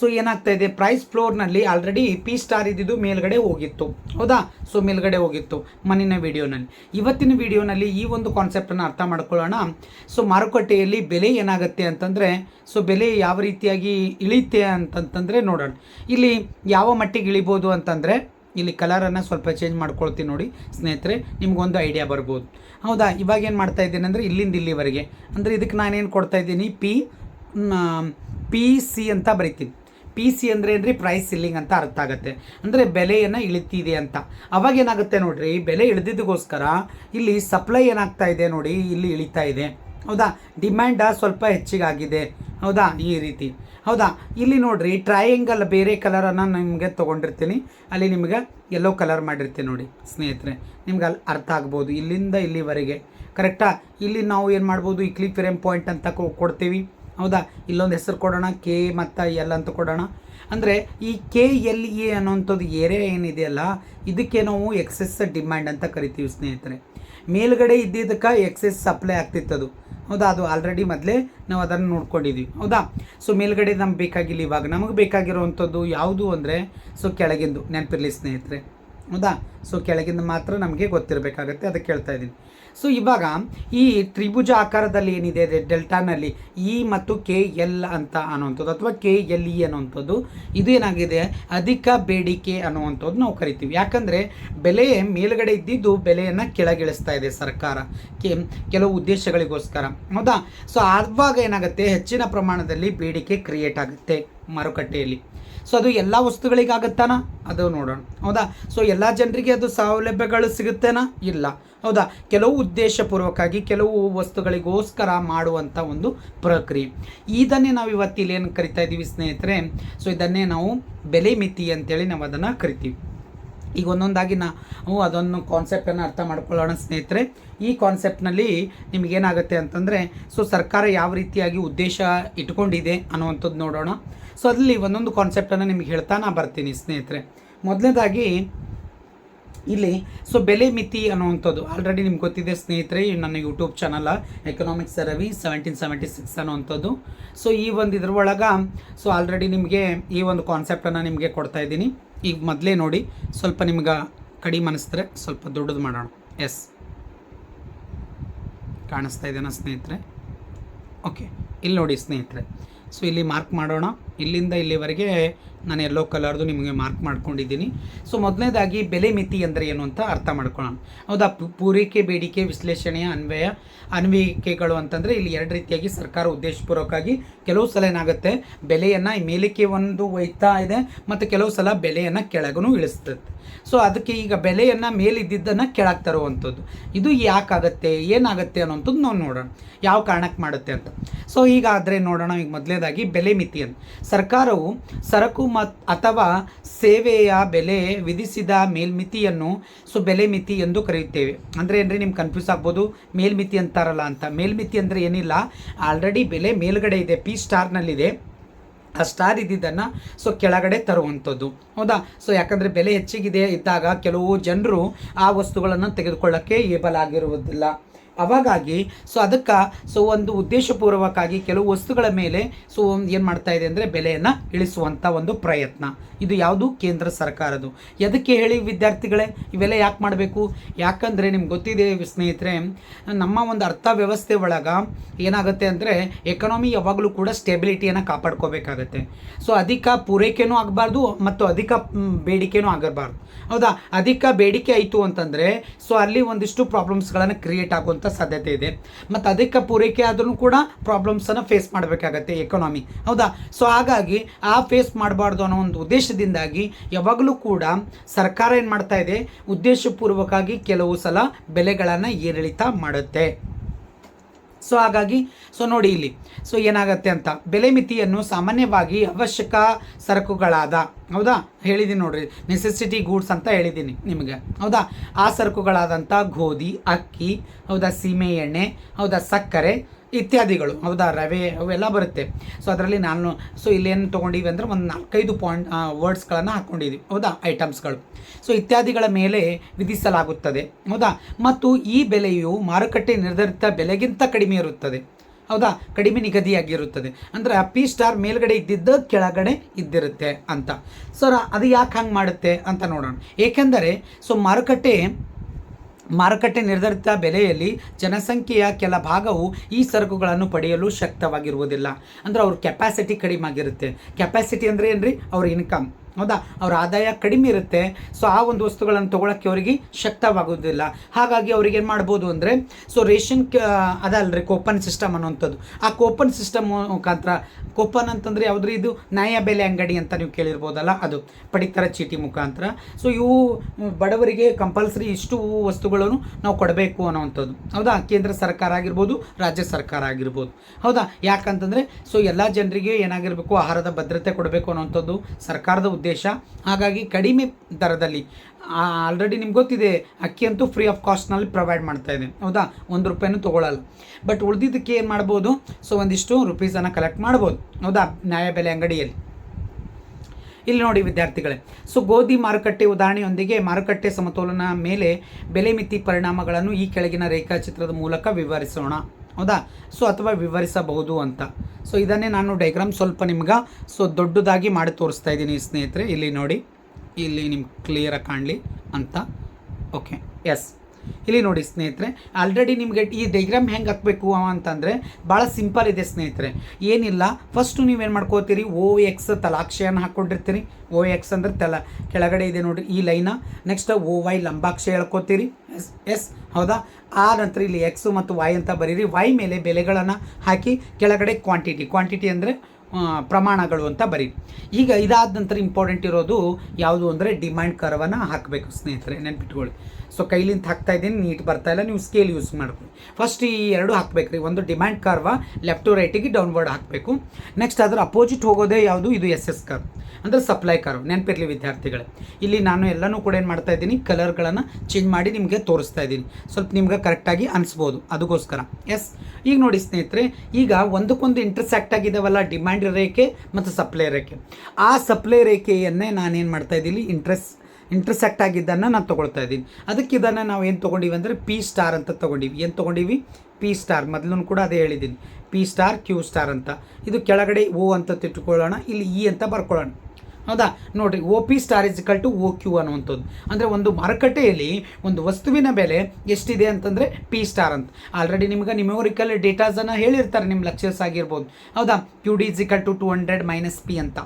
ಸೊ ಏನಾಗ್ತಾ ಇದೆ ಪ್ರೈಸ್ ಫ್ಲೋರ್ನಲ್ಲಿ ಆಲ್ರೆಡಿ ಪಿ ಸ್ಟಾರ್ ಇದ್ದಿದ್ದು ಮೇಲ್ಗಡೆ ಹೋಗಿತ್ತು. ಹೌದಾ? ಸೊ ಮೇಲ್ಗಡೆ ಹೋಗಿತ್ತು ಮನಿನ ವಿಡಿಯೋನಲ್ಲಿ. ಇವತ್ತಿನ ವಿಡಿಯೋನಲ್ಲಿ ಈ ಒಂದು ಕಾನ್ಸೆಪ್ಟನ್ನು ಅರ್ಥ ಮಾಡ್ಕೊಳ್ಳೋಣ. ಸೊ ಮಾರುಕಟ್ಟೆಯಲ್ಲಿ ಬೆಲೆ ಏನಾಗುತ್ತೆ ಅಂತಂದರೆ ಸೊ ಬೆಲೆ ಯಾವ ರೀತಿಯಾಗಿ ಇಳಿಯುತ್ತೆ ಅಂತಂತಂದರೆ ನೋಡೋಣ. ಇಲ್ಲಿ ಯಾವ ಮಟ್ಟಿಗೆ ಇಳಿಬೋದು ಅಂತಂದರೆ ಇಲ್ಲಿ ಕಲರನ್ನು ಸ್ವಲ್ಪ ಚೇಂಜ್ ಮಾಡ್ಕೊಳ್ತೀನಿ ನೋಡಿ, ಸ್ನೇಹಿತರೆ, ನಿಮಗೊಂದು ಐಡಿಯಾ ಬರ್ಬೋದು. ಹೌದಾ? ಇವಾಗ ಏನು ಮಾಡ್ತಾ ಇದ್ದೀನಿ ಅಂದರೆ ಇಲ್ಲಿಂದ ಇಲ್ಲಿವರೆಗೆ. ಅಂದರೆ ಇದಕ್ಕೆ ನಾನೇನು ಕೊಡ್ತಾ ಇದ್ದೀನಿ? ಪಿ ಪಿ ಸಿ ಅಂತ ಬರಿತೀನಿ. ಪಿ ಸಿ ಅಂದರೆ ರೀ ಪ್ರೈಸ್ ಸಿಲ್ಲಿಂಗ್ ಅಂತ ಅರ್ಥ ಆಗುತ್ತೆ. ಅಂದರೆ ಬೆಲೆಯನ್ನು ಇಳಿತಿದೆ ಅಂತ. ಅವಾಗ ಏನಾಗುತ್ತೆ ನೋಡಿರಿ, ಬೆಲೆ ಇಳಿದಿದ್ದಕ್ಕೋಸ್ಕರ ಇಲ್ಲಿ ಸಪ್ಲೈ ಏನಾಗ್ತಾ ಇದೆ ನೋಡಿ, ಇಲ್ಲಿ ಇಳಿತಾ ಇದೆ. ಹೌದಾ? ಡಿಮ್ಯಾಂಡ ಸ್ವಲ್ಪ ಹೆಚ್ಚಿಗಾಗಿದೆ. ಹೌದಾ? ಈ ರೀತಿ. ಹೌದಾ? ಇಲ್ಲಿ ನೋಡಿರಿ ಟ್ರಯಾಂಗಲ್ ಬೇರೆ ಕಲರನ್ನು ನಿಮಗೆ ತೊಗೊಂಡಿರ್ತೀನಿ. ಅಲ್ಲಿ ನಿಮಗೆ ಎಲ್ಲೋ ಕಲರ್ ಮಾಡಿರ್ತೀನಿ ನೋಡಿ, ಸ್ನೇಹಿತರೆ. ನಿಮ್ಗೆ ಅಲ್ಲಿ ಅರ್ಥ ಆಗ್ಬೋದು. ಇಲ್ಲಿಂದ ಇಲ್ಲಿವರೆಗೆ. ಕರೆಕ್ಟಾ ಇಲ್ಲಿ ನಾವು ಏನು ಮಾಡ್ಬೋದು? ಈ ಕ್ಲಿಕ್ ಫ್ರೇಮ್ ಪಾಯಿಂಟ್ ಅಂತ ಕೊಡ್ತೀವಿ. ಹೌದಾ? ಇಲ್ಲೊಂದು ಹೆಸರು ಕೊಡೋಣ ಕೆ ಮತ್ತು ಎಲ್ ಅಂತ ಕೊಡೋಣ. ಅಂದರೆ ಈ ಕೆ ಎಲ್ ಎ ಅನ್ನೋಂಥದ್ದು ಏರಿಯಾ ಏನಿದೆಯಲ್ಲ, ಇದಕ್ಕೆ ನಾವು ಎಕ್ಸೆಸ್ ಡಿಮ್ಯಾಂಡ್ ಅಂತ ಕರಿತೀವಿ, ಸ್ನೇಹಿತರೆ. ಮೇಲ್ಗಡೆ ಇದ್ದಿದ್ದಕ್ಕೆ ಎಕ್ಸೆಸ್ ಸಪ್ಲೈ ಆಗ್ತಿತ್ತದು. ಹೌದಾ? ಅದು ಆಲ್ರೆಡಿ ಮೊದಲೇ ನಾವು ಅದನ್ನು ನೋಡ್ಕೊಂಡಿದ್ದೀವಿ ಹೌದಾ? ಸೊ ಮೇಲ್ಗಡೆ ನಮ್ಗೆ ಬೇಕಾಗಿಲ್ಲ ಇವಾಗ. ನಮಗೆ ಬೇಕಾಗಿರುವಂಥದ್ದು ಯಾವುದು ಅಂದರೆ ಸೊ ಕೆಳಗಿಂದು ನೆನಪಿರಲಿ ಸ್ನೇಹಿತರೆ. ಹೌದಾ? ಸೊ ಕೆಳಗಿಂದ ಮಾತ್ರ ನಮಗೆ ಗೊತ್ತಿರಬೇಕಾಗತ್ತೆ ಅದಕ್ಕೆ ಹೇಳ್ತಾ ಇದ್ದೀನಿ. ಸೊ ಇವಾಗ ಈ ತ್ರಿಭುಜ ಆಕಾರದಲ್ಲಿ ಏನಿದೆ ಡೆಲ್ಟಾನಲ್ಲಿ ಇ ಮತ್ತು ಕೆ ಎಲ್ ಅಂತ ಅನ್ನುವಂಥದ್ದು, ಅಥವಾ ಕೆ ಎಲ್ ಇ ಅನ್ನುವಂಥದ್ದು, ಇದು ಏನಾಗಿದೆ? ಅಧಿಕ ಬೇಡಿಕೆ ಅನ್ನುವಂಥದ್ದು ನಾವು ಕರಿತೀವಿ. ಯಾಕಂದರೆ ಬೆಲೆ ಮೇಲುಗಡೆ ಇದ್ದಿದ್ದು ಬೆಲೆಯನ್ನು ಕೆಳಗಿಳಿಸ್ತಾ ಇದೆ ಸರ್ಕಾರ. ಕೆ, ಕೆಲವು ಉದ್ದೇಶಗಳಿಗೋಸ್ಕರ. ಹೌದಾ? ಸೊ ಆವಾಗ ಏನಾಗುತ್ತೆ? ಹೆಚ್ಚಿನ ಪ್ರಮಾಣದಲ್ಲಿ ಬೇಡಿಕೆ ಕ್ರಿಯೇಟ್ ಆಗುತ್ತೆ ಮಾರುಕಟ್ಟೆಯಲ್ಲಿ. ಸೊ ಅದು ಎಲ್ಲ ವಸ್ತುಗಳಿಗಾಗುತ್ತಾನ? ಅದು ನೋಡೋಣ. ಹೌದಾ? ಸೊ ಎಲ್ಲ ಜನರಿಗೆ ಅದು ಸೌಲಭ್ಯಗಳು ಸಿಗುತ್ತೇನಾ? ಇಲ್ಲ. ಹೌದಾ? ಕೆಲವು ಉದ್ದೇಶಪೂರ್ವಕವಾಗಿ ಕೆಲವು ವಸ್ತುಗಳಿಗೋಸ್ಕರ ಮಾಡುವಂಥ ಒಂದು ಪ್ರಕ್ರಿಯೆ. ಇದನ್ನೇ ನಾವು ಇವತ್ತು ಏನು ಕರಿತಾ ಇದ್ದೀವಿ ಸ್ನೇಹಿತರೆ? ಸೊ ಇದನ್ನೇ ನಾವು ಬೆಲೆ ಮಿತಿ ಅಂತೇಳಿ ನಾವು ಅದನ್ನು ಕರಿತೀವಿ. ಈಗ ಒಂದೊಂದಾಗಿ ನಾವು ಅದೊಂದು ಕಾನ್ಸೆಪ್ಟನ್ನು ಅರ್ಥ ಮಾಡ್ಕೊಳ್ಳೋಣ ಸ್ನೇಹಿತರೆ. ಈ ಕಾನ್ಸೆಪ್ಟ್ನಲ್ಲಿ ನಿಮಗೇನಾಗುತ್ತೆ ಅಂತಂದರೆ ಸೊ ಸರ್ಕಾರ ಯಾವ ರೀತಿಯಾಗಿ ಉದ್ದೇಶ ಇಟ್ಕೊಂಡಿದೆ ಅನ್ನುವಂಥದ್ದು ನೋಡೋಣ. ಸೊ ಅದರಲ್ಲಿ ಒಂದೊಂದು ಕಾನ್ಸೆಪ್ಟನ್ನು ನಿಮ್ಗೆ ಹೇಳ್ತಾ ಬರ್ತೀನಿ ಸ್ನೇಹಿತರೆ. ಮೊದಲನೇದಾಗಿ, ಇಲ್ಲಿ ಸೊ ಬೆಲೆ ಮಿತಿ ಅನ್ನುವಂಥದ್ದು. ಆಲ್ರೆಡಿ ನಿಮ್ಗೆ ಗೊತ್ತಿದೆ ಸ್ನೇಹಿತರೆ ನನ್ನ YouTube channel economics Ravi seventeen seventy six ಅನ್ನುವಂಥದ್ದು. ಸೊ ಈ ಒಂದು ಇದ್ರೊಳಗೆ ಸೊ ಆಲ್ರೆಡಿ ನಿಮಗೆ ಈ ಒಂದು ಕಾನ್ಸೆಪ್ಟನ್ನು ನಿಮಗೆ ಕೊಡ್ತಾ ಇದ್ದೀನಿ. ಈಗ ಮೊದಲೇ ನೋಡಿ, ಸ್ವಲ್ಪ ನಿಮ್ಗೆ ಕಡಿಮೆ ಅನಿಸಿದ್ರೆ ಸ್ವಲ್ಪ ದೊಡ್ಡದು ಮಾಡೋಣ. ಎಸ್ ಕಾಣಿಸ್ತಾ ಇದೆಯಾ ಸ್ನೇಹಿತರೆ? ಓಕೆ ಇಲ್ಲಿ ನೋಡಿ ಸ್ನೇಹಿತರೆ. ಸೊ ಇಲ್ಲಿ ಮಾರ್ಕ್ ಮಾಡೋಣ. ಇಲ್ಲಿಂದ ಇಲ್ಲಿವರೆಗೆ ನಾನು ಎಲ್ಲೋ ಕಲರ್ದು ನಿಮಗೆ ಮಾರ್ಕ್ ಮಾಡ್ಕೊಂಡಿದ್ದೀನಿ. ಸೊ ಮೊದಲನೇದಾಗಿ ಬೆಲೆ ಮಿತಿ ಅಂದರೆ ಏನು ಅಂತ ಅರ್ಥ ಮಾಡ್ಕೊಳ್ಳೋಣ. ಹೌದಾ? ಪೂರೈಕೆ, ಬೇಡಿಕೆ, ವಿಶ್ಲೇಷಣೆಯ ಅನ್ವಯ, ಅನ್ವಯಿಕೆಗಳು ಅಂತಂದರೆ ಇಲ್ಲಿ ಎರಡು ರೀತಿಯಾಗಿ ಸರ್ಕಾರ ಉದ್ದೇಶಪೂರ್ವಕವಾಗಿ ಕೆಲವು ಸಲ ಏನಾಗುತ್ತೆ? ಬೆಲೆಯನ್ನು ಮೇಲಕ್ಕೆ ಒಂದು ಒಯ್ತಾ ಇದೆ, ಮತ್ತು ಕೆಲವು ಸಲ ಬೆಲೆಯನ್ನು ಕೆಳಗೂ ಇಳಿಸ್ತದೆ. ಸೊ ಅದಕ್ಕೆ ಈಗ ಬೆಲೆಯನ್ನು ಮೇಲಿದ್ದಿದ್ದನ್ನು ಕೆಳಗೆ ತರುವಂಥದ್ದು. ಇದು ಯಾಕಾಗತ್ತೆ, ಏನಾಗುತ್ತೆ ಅನ್ನೋಂಥದ್ದು ನಾವು ನೋಡೋಣ. ಯಾವ ಕಾರಣಕ್ಕೆ ಮಾಡುತ್ತೆ ಅಂತ. ಸೊ ಹೀಗಾದರೆ ನೋಡೋಣ ಈಗ ಮೊದಲೇದಾಗಿ ಬೆಲೆ ಮಿತಿ ಅಂತ. ಸರ್ಕಾರವು ಸರಕು ಮತ್ ಅಥವಾ ಸೇವೆಯ ಬೆಲೆ ವಿಧಿಸಿದ ಮೇಲ್ಮಿತಿಯನ್ನು ಸೊ ಬೆಲೆ ಮಿತಿ ಎಂದು ಕರೆಯುತ್ತೇವೆ. ಅಂದರೆ ಏನ್ರಿ ನಿಮ್ಗೆ ಕನ್ಫ್ಯೂಸ್ ಆಗ್ಬೋದು? ಮೇಲ್ಮಿತಿ ಅಂತಾರಲ್ಲ ಅಂತ. ಮೇಲ್ಮಿತಿ ಅಂದರೆ ಏನಿಲ್ಲ. ಆಲ್ರೆಡಿ ಬೆಲೆ ಮೇಲ್ಗಡೆ ಇದೆ ಪಿ ಸ್ಟಾರ್ನಲ್ಲಿದೆ ಆ ಸ್ಟಾರ್ ಇದ್ದಿದ್ದನ್ನು ಸೊ ಕೆಳಗಡೆ ತರುವಂಥದ್ದು. ಹೌದಾ? ಸೊ ಯಾಕಂದರೆ ಬೆಲೆ ಹೆಚ್ಚಿಗಿದೆ ಇದ್ದಾಗ ಕೆಲವು ಜನರು ಆ ವಸ್ತುಗಳನ್ನು ತೆಗೆದುಕೊಳ್ಳೋಕ್ಕೆ ಏಬಲ್ ಆಗಿರುವುದಿಲ್ಲ ಅವಾಗಾಗಿ ಸೊ ಅದಕ್ಕೆ ಸೊ ಒಂದು ಉದ್ದೇಶಪೂರ್ವಕವಾಗಿ ಕೆಲವು ವಸ್ತುಗಳ ಮೇಲೆ ಸೊ ಏನು ಮಾಡ್ತಾ ಇದೆ ಅಂದರೆ ಬೆಲೆಯನ್ನು ಇಳಿಸುವಂಥ ಒಂದು ಪ್ರಯತ್ನ. ಇದು ಯಾವುದು? ಕೇಂದ್ರ ಸರ್ಕಾರದ್ದು. ಎದಕ್ಕೆ ಹೇಳಿ ವಿದ್ಯಾರ್ಥಿಗಳೇ, ಇವೆಲ್ಲ ಯಾಕೆ ಮಾಡಬೇಕು? ಯಾಕಂದರೆ ನಿಮ್ಗೆ ಗೊತ್ತಿದೆ ಸ್ನೇಹಿತರೆ, ನಮ್ಮ ಒಂದು ಅರ್ಥವ್ಯವಸ್ಥೆ ಒಳಗೆ ಏನಾಗುತ್ತೆ ಅಂದರೆ ಎಕನಾಮಿ ಯಾವಾಗಲೂ ಕೂಡ ಸ್ಟೆಬಿಲಿಟಿಯನ್ನು ಕಾಪಾಡ್ಕೋಬೇಕಾಗತ್ತೆ. ಸೊ ಅಧಿಕ ಪೂರೈಕೆನೂ ಆಗಬಾರ್ದು ಮತ್ತು ಅಧಿಕ ಬೇಡಿಕೆನೂ ಆಗಬಾರ್ದು. ಹೌದಾ? ಅಧಿಕ ಬೇಡಿಕೆ ಆಯಿತು ಅಂತಂದರೆ ಸೊ ಅಲ್ಲಿ ಒಂದಿಷ್ಟು ಪ್ರಾಬ್ಲಮ್ಸ್ಗಳನ್ನು ಕ್ರಿಯೇಟ್ ಆಗುವಂಥ ಸಾಧ್ಯತೆ ಇದೆ. ಮತ್ತು ಅದಕ್ಕೆ ಪೂರೈಕೆ ಆದ್ರೂ ಕೂಡ ಪ್ರಾಬ್ಲಮ್ಸನ್ನು ಫೇಸ್ ಮಾಡಬೇಕಾಗತ್ತೆ ಎಕನಾಮಿ ಹೌದಾ? ಸೊ ಹಾಗಾಗಿ ಆ ಫೇಸ್ ಮಾಡಬಾರ್ದು ಅನ್ನೋ ಒಂದು ಉದ್ದೇಶದಿಂದಾಗಿ ಯಾವಾಗಲೂ ಕೂಡ ಸರ್ಕಾರ ಏನು ಮಾಡ್ತಾ ಇದೆ? ಉದ್ದೇಶಪೂರ್ವಕವಾಗಿ ಕೆಲವು ಸಲ ಬೆಲೆಗಳನ್ನು ಏರಿಳಿತ ಮಾಡುತ್ತೆ. ಸೊ ಹಾಗಾಗಿ ಸೊ ನೋಡಿ ಇಲ್ಲಿ. ಸೊ ಏನಾಗತ್ತೆ ಅಂತ. ಬೆಲೆ ಮಿತಿಯನ್ನು ಸಾಮಾನ್ಯವಾಗಿ ಅವಶ್ಯಕ ಸರಕುಗಳಾದ, ಹೌದಾ? ಹೇಳಿದ್ದೀನಿ ನೋಡ್ರಿ. ನೆಸೆಸಿಟಿ ಗೂಡ್ಸ್ ಅಂತ ಹೇಳಿದ್ದೀನಿ ನಿಮಗೆ. ಹೌದಾ? ಆ ಸರಕುಗಳಾದಂಥ ಗೋಧಿ, ಅಕ್ಕಿ, ಹೌದಾ? ಸೀಮೆ ಎಣ್ಣೆ, ಹೌದಾ? ಸಕ್ಕರೆ. ಇತ್ಯಾದಿಗಳು. ಹೌದಾ? ರವೆ ಅವೆಲ್ಲ ಬರುತ್ತೆ. ಸೊ ಅದರಲ್ಲಿ ನಾನು ಸೊ ಇಲ್ಲೇನು ತೊಗೊಂಡಿವಿ ಅಂದರೆ ಒಂದು ನಾಲ್ಕೈದು ಪಾಯಿಂಟ್ ವರ್ಡ್ಸ್ಗಳನ್ನು ಹಾಕ್ಕೊಂಡಿದ್ದೀವಿ ಹೌದಾ? ಐಟಮ್ಸ್ಗಳು ಸೊ ಇತ್ಯಾದಿಗಳ ಮೇಲೆ ವಿಧಿಸಲಾಗುತ್ತದೆ. ಹೌದಾ? ಮತ್ತು ಈ ಬೆಲೆಯು ಮಾರುಕಟ್ಟೆ ನಿರ್ಧರಿತ ಬೆಲೆಗಿಂತ ಕಡಿಮೆ ಇರುತ್ತದೆ. ಹೌದಾ? ಕಡಿಮೆ ನಿಗದಿಯಾಗಿರುತ್ತದೆ. ಅಂದರೆ ಆ ಪಿ ಸ್ಟಾರ್ ಮೇಲ್ಗಡೆ ಇದ್ದಿದ್ದ ಕೆಳಗಡೆ ಇದ್ದಿರುತ್ತೆ ಅಂತ. ಸೊ ಅದು ಯಾಕೆ ಹಂಗೆ ಮಾಡುತ್ತೆ ಅಂತ ನೋಡೋಣ. ಏಕೆಂದರೆ ಸೊ ಮಾರುಕಟ್ಟೆ ಮಾರುಕಟ್ಟೆ ನಿರ್ಧರಿತ ಬೆಲೆಯಲ್ಲಿ ಜನಸಂಖ್ಯೆಯ ಕೆಲ ಭಾಗವು ಈ ಸರಕುಗಳನ್ನು ಪಡೆಯಲು ಶಕ್ತವಾಗಿರುವುದಿಲ್ಲ. ಅಂದರೆ ಅವ್ರ ಕೆಪಾಸಿಟಿ ಕಡಿಮೆ ಆಗಿರುತ್ತೆ. ಕೆಪಾಸಿಟಿ ಅಂದರೆ ಏನು ರೀ ಅವ್ರ ಇನ್ಕಮ್ ಹೌದಾ? ಅವ್ರ ಆದಾಯ ಕಡಿಮೆ ಇರುತ್ತೆ. ಸೊ ಆ ಒಂದು ವಸ್ತುಗಳನ್ನು ತೊಗೊಳಕ್ಕೆ ಅವರಿಗೆ ಶಕ್ತವಾಗೋದಿಲ್ಲ ಹಾಗಾಗಿ ಅವ್ರಿಗೆ ಏನು ಮಾಡ್ಬೋದು ಅಂದರೆ ಸೊ ರೇಷನ್ ಅದಲ್ರಿ ಕೂಪನ್ ಸಿಸ್ಟಮ್ ಅನ್ನುವಂಥದ್ದು. ಆ ಕೂಪನ್ ಸಿಸ್ಟಮ್ ಮುಖಾಂತರ ಕೂಪನ್ ಅಂತಂದರೆ ಯಾವುದ್ರಿ ಇದು? ನ್ಯಾಯ ಬೆಲೆ ಅಂಗಡಿ ಅಂತ ನೀವು ಕೇಳಿರ್ಬೋದಲ್ಲ ಅದು. ಪಡಿತರ ಚೀಟಿ ಮುಖಾಂತರ. ಸೊ ಇವು ಬಡವರಿಗೆ ಕಂಪಲ್ಸರಿ ಇಷ್ಟು ವಸ್ತುಗಳನ್ನು ನಾವು ಕೊಡಬೇಕು ಅನ್ನೋವಂಥದ್ದು. ಹೌದಾ? ಕೇಂದ್ರ ಸರ್ಕಾರ ಆಗಿರ್ಬೋದು, ರಾಜ್ಯ ಸರ್ಕಾರ ಆಗಿರ್ಬೋದು. ಹೌದಾ? ಯಾಕಂತಂದರೆ ಸೊ ಎಲ್ಲ ಜನರಿಗೆ ಏನಾಗಿರಬೇಕು? ಆಹಾರದ ಭದ್ರತೆ ಕೊಡಬೇಕು ಅನ್ನೋವಂಥದ್ದು ಸರ್ಕಾರದ ಉದ್ದೇಶ. ಹಾಗಾಗಿ ಕಡಿಮೆ ದರದಲ್ಲಿ ಆಲ್ರೆಡಿ ನಿಮ್ಗೆ ಗೊತ್ತಿದೆ, ಅಕ್ಕಿ ಅಂತೂ ಫ್ರೀ ಆಫ್ ಕಾಸ್ಟ್ನಲ್ಲಿ ಪ್ರೊವೈಡ್ ಮಾಡ್ತಾ ಇದೆ. ಹೌದಾ? ಒಂದು ರೂಪಾಯಿನೂ ತೊಗೊಳ್ಳಲ್ಲ ಬಟ್ ಉಳಿದಿದ್ದಕ್ಕೆ ಏನು ಮಾಡ್ಬೋದು? ಸೊ ಒಂದಿಷ್ಟು ರುಪೀಸನ್ನು ಕಲೆಕ್ಟ್ ಮಾಡ್ಬೋದು. ಹೌದಾ? ನ್ಯಾಯಬೆಲೆ ಅಂಗಡಿಯಲ್ಲಿ. ಇಲ್ಲಿ ನೋಡಿ ವಿದ್ಯಾರ್ಥಿಗಳೇ. ಸೊ ಗೋಧಿ ಮಾರುಕಟ್ಟೆ ಉದಾಹರಣೆಯೊಂದಿಗೆ ಮಾರುಕಟ್ಟೆ ಸಮತೋಲನ ಮೇಲೆ ಬೆಲೆ ಮಿತಿ ಪರಿಣಾಮಗಳನ್ನು ಈ ಕೆಳಗಿನ ರೇಖಾಚಿತ್ರದ ಮೂಲಕ ವಿವರಿಸೋಣ. ಹೌದಾ? ಸೊ ಅಥವಾ ವಿವರಿಸಬಹುದು ಅಂತ. ಸೊ ಇದನ್ನೇ ನಾನು ಡೈಗ್ರಾಮ್ ಸ್ವಲ್ಪ ನಿಮ್ಗೆ ಸೊ ದೊಡ್ಡದಾಗಿ ಮಾಡಿ ತೋರಿಸ್ತಾ ಇದ್ದೀನಿ ಸ್ನೇಹಿತರೆ. ಇಲ್ಲಿ ನೋಡಿ. ಇಲ್ಲಿ ನಿಮ್ಗೆ ಕ್ಲಿಯರಾಗಿ ಕಾಣಲಿ ಅಂತ. ಓಕೆ ಎಸ್ ಇಲ್ಲಿ ನೋಡಿ ಸ್ನೇಹಿತರೆ ಆಲ್ರೆಡಿ ನಿಮಗೆ ಈ ಡೈಗ್ರಾಮ್ ಹೆಂಗೆ ಹಾಕಬೇಕು ಅಂತಂದರೆ ಭಾಳ ಸಿಂಪಲ್ ಇದೆ ಸ್ನೇಹಿತರೆ. ಏನಿಲ್ಲ ಫಸ್ಟು ನೀವೇನು ಮಾಡ್ಕೋತೀರಿ? ಓ ಎಕ್ಸ್ ತಲಾಕ್ಷೆಯನ್ನು ಹಾಕ್ಕೊಂಡಿರ್ತೀರಿ ಓ ಎಕ್ಸ್ ಅಂದ್ರೆ ತಲ, ಕೆಳಗಡೆ ಇದೆ ನೋಡಿರಿ ಈ ಲೈನ. ನೆಕ್ಸ್ಟ್ ಓ ವೈ ಲಂಬಾಕ್ಷೆ ಹೇಳ್ಕೋತೀರಿ. ಎಸ್ ಎಸ್, ಹೌದಾ? ಆ ನಂತರ ಇಲ್ಲಿ ಎಕ್ಸು ಮತ್ತು ವೈ ಅಂತ ಬರೀರಿ. ವೈ ಮೇಲೆ ಬೆಲೆಗಳನ್ನು ಹಾಕಿ ಕೆಳಗಡೆ ಕ್ವಾಂಟಿಟಿ ಕ್ವಾಂಟಿಟಿ ಅಂದರೆ ಪ್ರಮಾಣಗಳು ಅಂತ ಬರೀ ಈಗ ಇದಾದ ನಂತರ ಇಂಪಾರ್ಟೆಂಟ್ ಇರೋದು ಯಾವುದು ಅಂದರೆ ಡಿಮ್ಯಾಂಡ್ ಕರ್ವನ್ನು ಹಾಕಬೇಕು ಸ್ನೇಹಿತರೆ, ನೆನ್ಪಿಟ್ಕೊಳ್ಳಿ. ಸೊ ಕೈಲಿಂದ ಹಾಕ್ತಾ ಇದ್ದೀನಿ ನೀಟ್ ಬರ್ತಾ ಇಲ್ಲ, ನೀವು ಸ್ಕೇಲ್ ಯೂಸ್ ಮಾಡ್ಕೊಳ್ಳಿ. ಫಸ್ಟ್ ಈ ಎರಡು ಹಾಕ್ಬೇಕು ರೀ ಒಂದು ಡಿಮ್ಯಾಂಡ್ ಕರ್ವ ಲೆಫ್ಟ್ ಟು ರೈಟಿಗೆ ಡೌನ್ವರ್ಡ್ ಹಾಕಬೇಕು. ನೆಕ್ಸ್ಟ್ ಅದರ ಅಪೋಸಿಟ್ ಹೋಗೋದೇ ಯಾವುದು? ಇದು ಎಸ್ ಎಸ್ ಕಾರ್ ಅಂದರೆ ಸಪ್ಲೈ ಕರ್ವ್ ನೆನಪಿರಲಿ ವಿದ್ಯಾರ್ಥಿಗಳೇ. ಇಲ್ಲಿ ನಾನು ಎಲ್ಲನೂ ಕೂಡ ಏನು ಮಾಡ್ತಾ ಇದ್ದೀನಿ ಕಲರ್ಗಳನ್ನು ಚೇಂಜ್ ಮಾಡಿ ನಿಮಗೆ ತೋರಿಸ್ತಾ ಇದ್ದೀನಿ. ಸ್ವಲ್ಪ ನಿಮ್ಗೆ ಕರೆಕ್ಟಾಗಿ ಅನಿಸ್ಬೋದು. ಅದಕ್ಕೋಸ್ಕರ ಎಸ್ ಈಗ ನೋಡಿ ಸ್ನೇಹಿತರೆ, ಈಗ ಒಂದಕ್ಕೊಂದು ಇಂಟರ್ಸೆಕ್ಟ್ ಆಗಿದ್ದಾವಲ್ಲ ಡಿಮ್ಯಾಂಡ್ ರೇಖೆ ಮತ್ತು ಸಪ್ಲೈ ರೇಖೆ. ಆ ಸಪ್ಲೈ ರೇಖೆಯನ್ನೇ ನಾನೇನು ಮಾಡ್ತಾ ಇದ್ದೀನಿ ಇಂಟ್ರೆಸ್ ಇಂಟರ್ಸೆಕ್ಟ್ ಆಗಿದ್ದನ್ನು ನಾನು ತೊಗೊಳ್ತಾ ಇದ್ದೀನಿ. ಅದಕ್ಕೆ ಇದನ್ನು ನಾವು ಏನು ತೊಗೊಂಡೀವಿ ಅಂದರೆ ಪಿ ಸ್ಟಾರ್ ಅಂತ ತೊಗೊಂಡಿವಿ. ಏನು ತೊಗೊಂಡೀವಿ? ಪಿ ಸ್ಟಾರ್ ಮೊದಲೂ ಕೂಡ ಅದೇ ಹೇಳಿದ್ದೀನಿ. ಪಿ ಸ್ಟಾರ್ ಕ್ಯೂ ಸ್ಟಾರ್ ಅಂತ. ಇದು ಕೆಳಗಡೆ ಓ ಅಂತ ತಿಟ್ಕೊಳ್ಳೋಣ, ಇಲ್ಲಿ ಇ ಅಂತ ಬರ್ಕೊಳ್ಳೋಣ. ಹೌದಾ? ನೋಡಿರಿ O P star is equal to O Q ಅನ್ನುವಂಥದ್ದು. ಅಂದರೆ ಒಂದು ಮಾರುಕಟ್ಟೆಯಲ್ಲಿ ಒಂದು ವಸ್ತುವಿನ ಬೆಲೆ ಎಷ್ಟಿದೆ ಅಂತಂದರೆ ಪಿ ಸ್ಟಾರ್ ಅಂತ. ಆಲ್ರೆಡಿ ನಿಮ್ಗೆ ನಿಮೋರಿಕಲ್ ಡೇಟಾಸನ್ನು ಹೇಳಿರ್ತಾರೆ ನಿಮ್ಮ ಲೆಕ್ಚರ್ಸ್ ಆಗಿರ್ಬೋದು. ಹೌದಾ? Q D is equal to two hundred minus P ಅಂತ.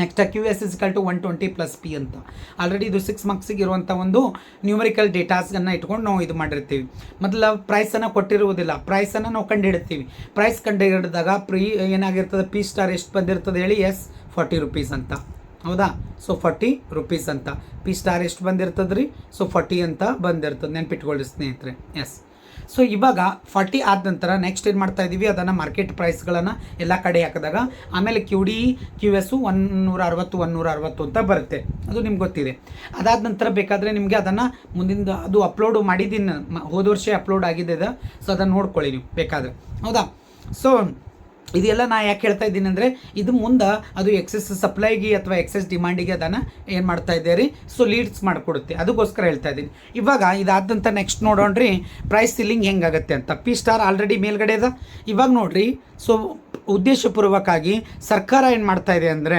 Next Q S is equal to one twenty plus P ಅಂತ. ಆಲ್ರೆಡಿ ಇದು ಸಿಕ್ಸ್ ಮಾರ್ಕ್ಸಿಗೆ ಇರುವಂಥ ಒಂದು ನ್ಯೂಮರಿಕಲ್ ಡೇಟಾಸ್ಗನ್ನು ಇಟ್ಕೊಂಡು ನಾವು ಇದು ಮಾಡಿರ್ತೀವಿ. ಮೊದಲ ಪ್ರೈಸನ್ನು ಕೊಟ್ಟಿರುವುದಿಲ್ಲ. ಪ್ರೈಸನ್ನು ನಾವು ಕಂಡುಹಿಡ್ತೀವಿ ಪ್ರೈಸ್ ಕಂಡು ಹಿಡಿದಾಗ ಪ್ರೀ ಏನಾಗಿರ್ತದೆ? ಪಿ ಸ್ಟಾರ್ ಎಷ್ಟು ಬಂದಿರ್ತದೆ ಹೇಳಿ? ಎಸ್ ಫಾರ್ಟಿ ರುಪೀಸ್ ಅಂತ. ಹೌದಾ? ಸೊ ಫಾರ್ಟಿ ರುಪೀಸ್ ಅಂತ. ಪಿ ಸ್ಟಾರ್ ಎಷ್ಟು ಬಂದಿರ್ತದೆ ರೀ ಸೊ ಫಾರ್ಟಿ ಅಂತ ಬಂದಿರ್ತದೆ. ನೆನ್ಪಿಟ್ಕೊಳ್ಳಿ ಸ್ನೇಹಿತರೆ. ಎಸ್ ಸೊ ಇವಾಗ ಫಾರ್ಟಿ ಆದ ನಂತರ ನೆಕ್ಸ್ಟ್ ಏನು ಮಾಡ್ತಾ ಇದ್ದೀವಿ ಅದನ್ನು ಮಾರ್ಕೆಟ್ ಪ್ರೈಸ್ಗಳನ್ನು ಎಲ್ಲ ಕಡೆ ಹಾಕಿದಾಗ, ಆಮೇಲೆ ಕ್ಯೂ ಡಿ ಕ್ಯೂ ಎಸ್ಸು ಒನ್ನೂರ ಅರವತ್ತು ಒನ್ನೂರ ಅರವತ್ತು ಅಂತ ಬರುತ್ತೆ. ಅದು ನಿಮ್ಗೆ ಗೊತ್ತಿದೆ. ಅದಾದ ನಂತರ ಬೇಕಾದರೆ ನಿಮಗೆ ಅದನ್ನು ಮುಂದಿನ ಅದು ಅಪ್ಲೋಡ್ ಮಾಡಿದ್ದೀನಿ. ಹೋದ ವರ್ಷ ಅಪ್ಲೋಡ್ ಆಗಿದೆ ಅದು. ಸೊ ಅದನ್ನು ನೋಡ್ಕೊಳ್ಳಿ ನೀವು ಬೇಕಾದರೆ. ಹೌದಾ? ಸೊ ಇದೆಲ್ಲ ನಾ ಯಾಕೆ ಹೇಳ್ತಾ ಇದ್ದೀನಿ ಅಂದರೆ, ಇದು ಮುಂದೆ ಅದು ಎಕ್ಸೆಸ್ ಸಪ್ಲೈಗೆ ಅಥವಾ ಎಕ್ಸೆಸ್ ಡಿಮಾಂಡಿಗೆ ಅದನ್ನು ಏನು ಮಾಡ್ತಾ ರೀ ಸೊ ಲೀಡ್ಸ್ ಮಾಡಿಕೊಡುತ್ತೆ. ಅದಕ್ಕೋಸ್ಕರ ಹೇಳ್ತಾ ಇದ್ದೀನಿ. ಇವಾಗ ಇದಾದಂಥ ನೆಕ್ಸ್ಟ್ ನೋಡೋಣ್ರಿ ಪ್ರೈಸ್ ಸಿಲ್ಲಿಂಗ್ ಹೆಂಗಾಗುತ್ತೆ ಅಂತ. ಪಿ ಸ್ಟಾರ್ ಆಲ್ರೆಡಿ ಮೇಲ್ಗಡೆ ಇದೆ ಇವಾಗ ನೋಡಿರಿ ಸೊ ಉದ್ದೇಶಪೂರ್ವಕವಾಗಿ ಸರ್ಕಾರ ಏನು ಮಾಡ್ತಾ ಇದೆ ಅಂದರೆ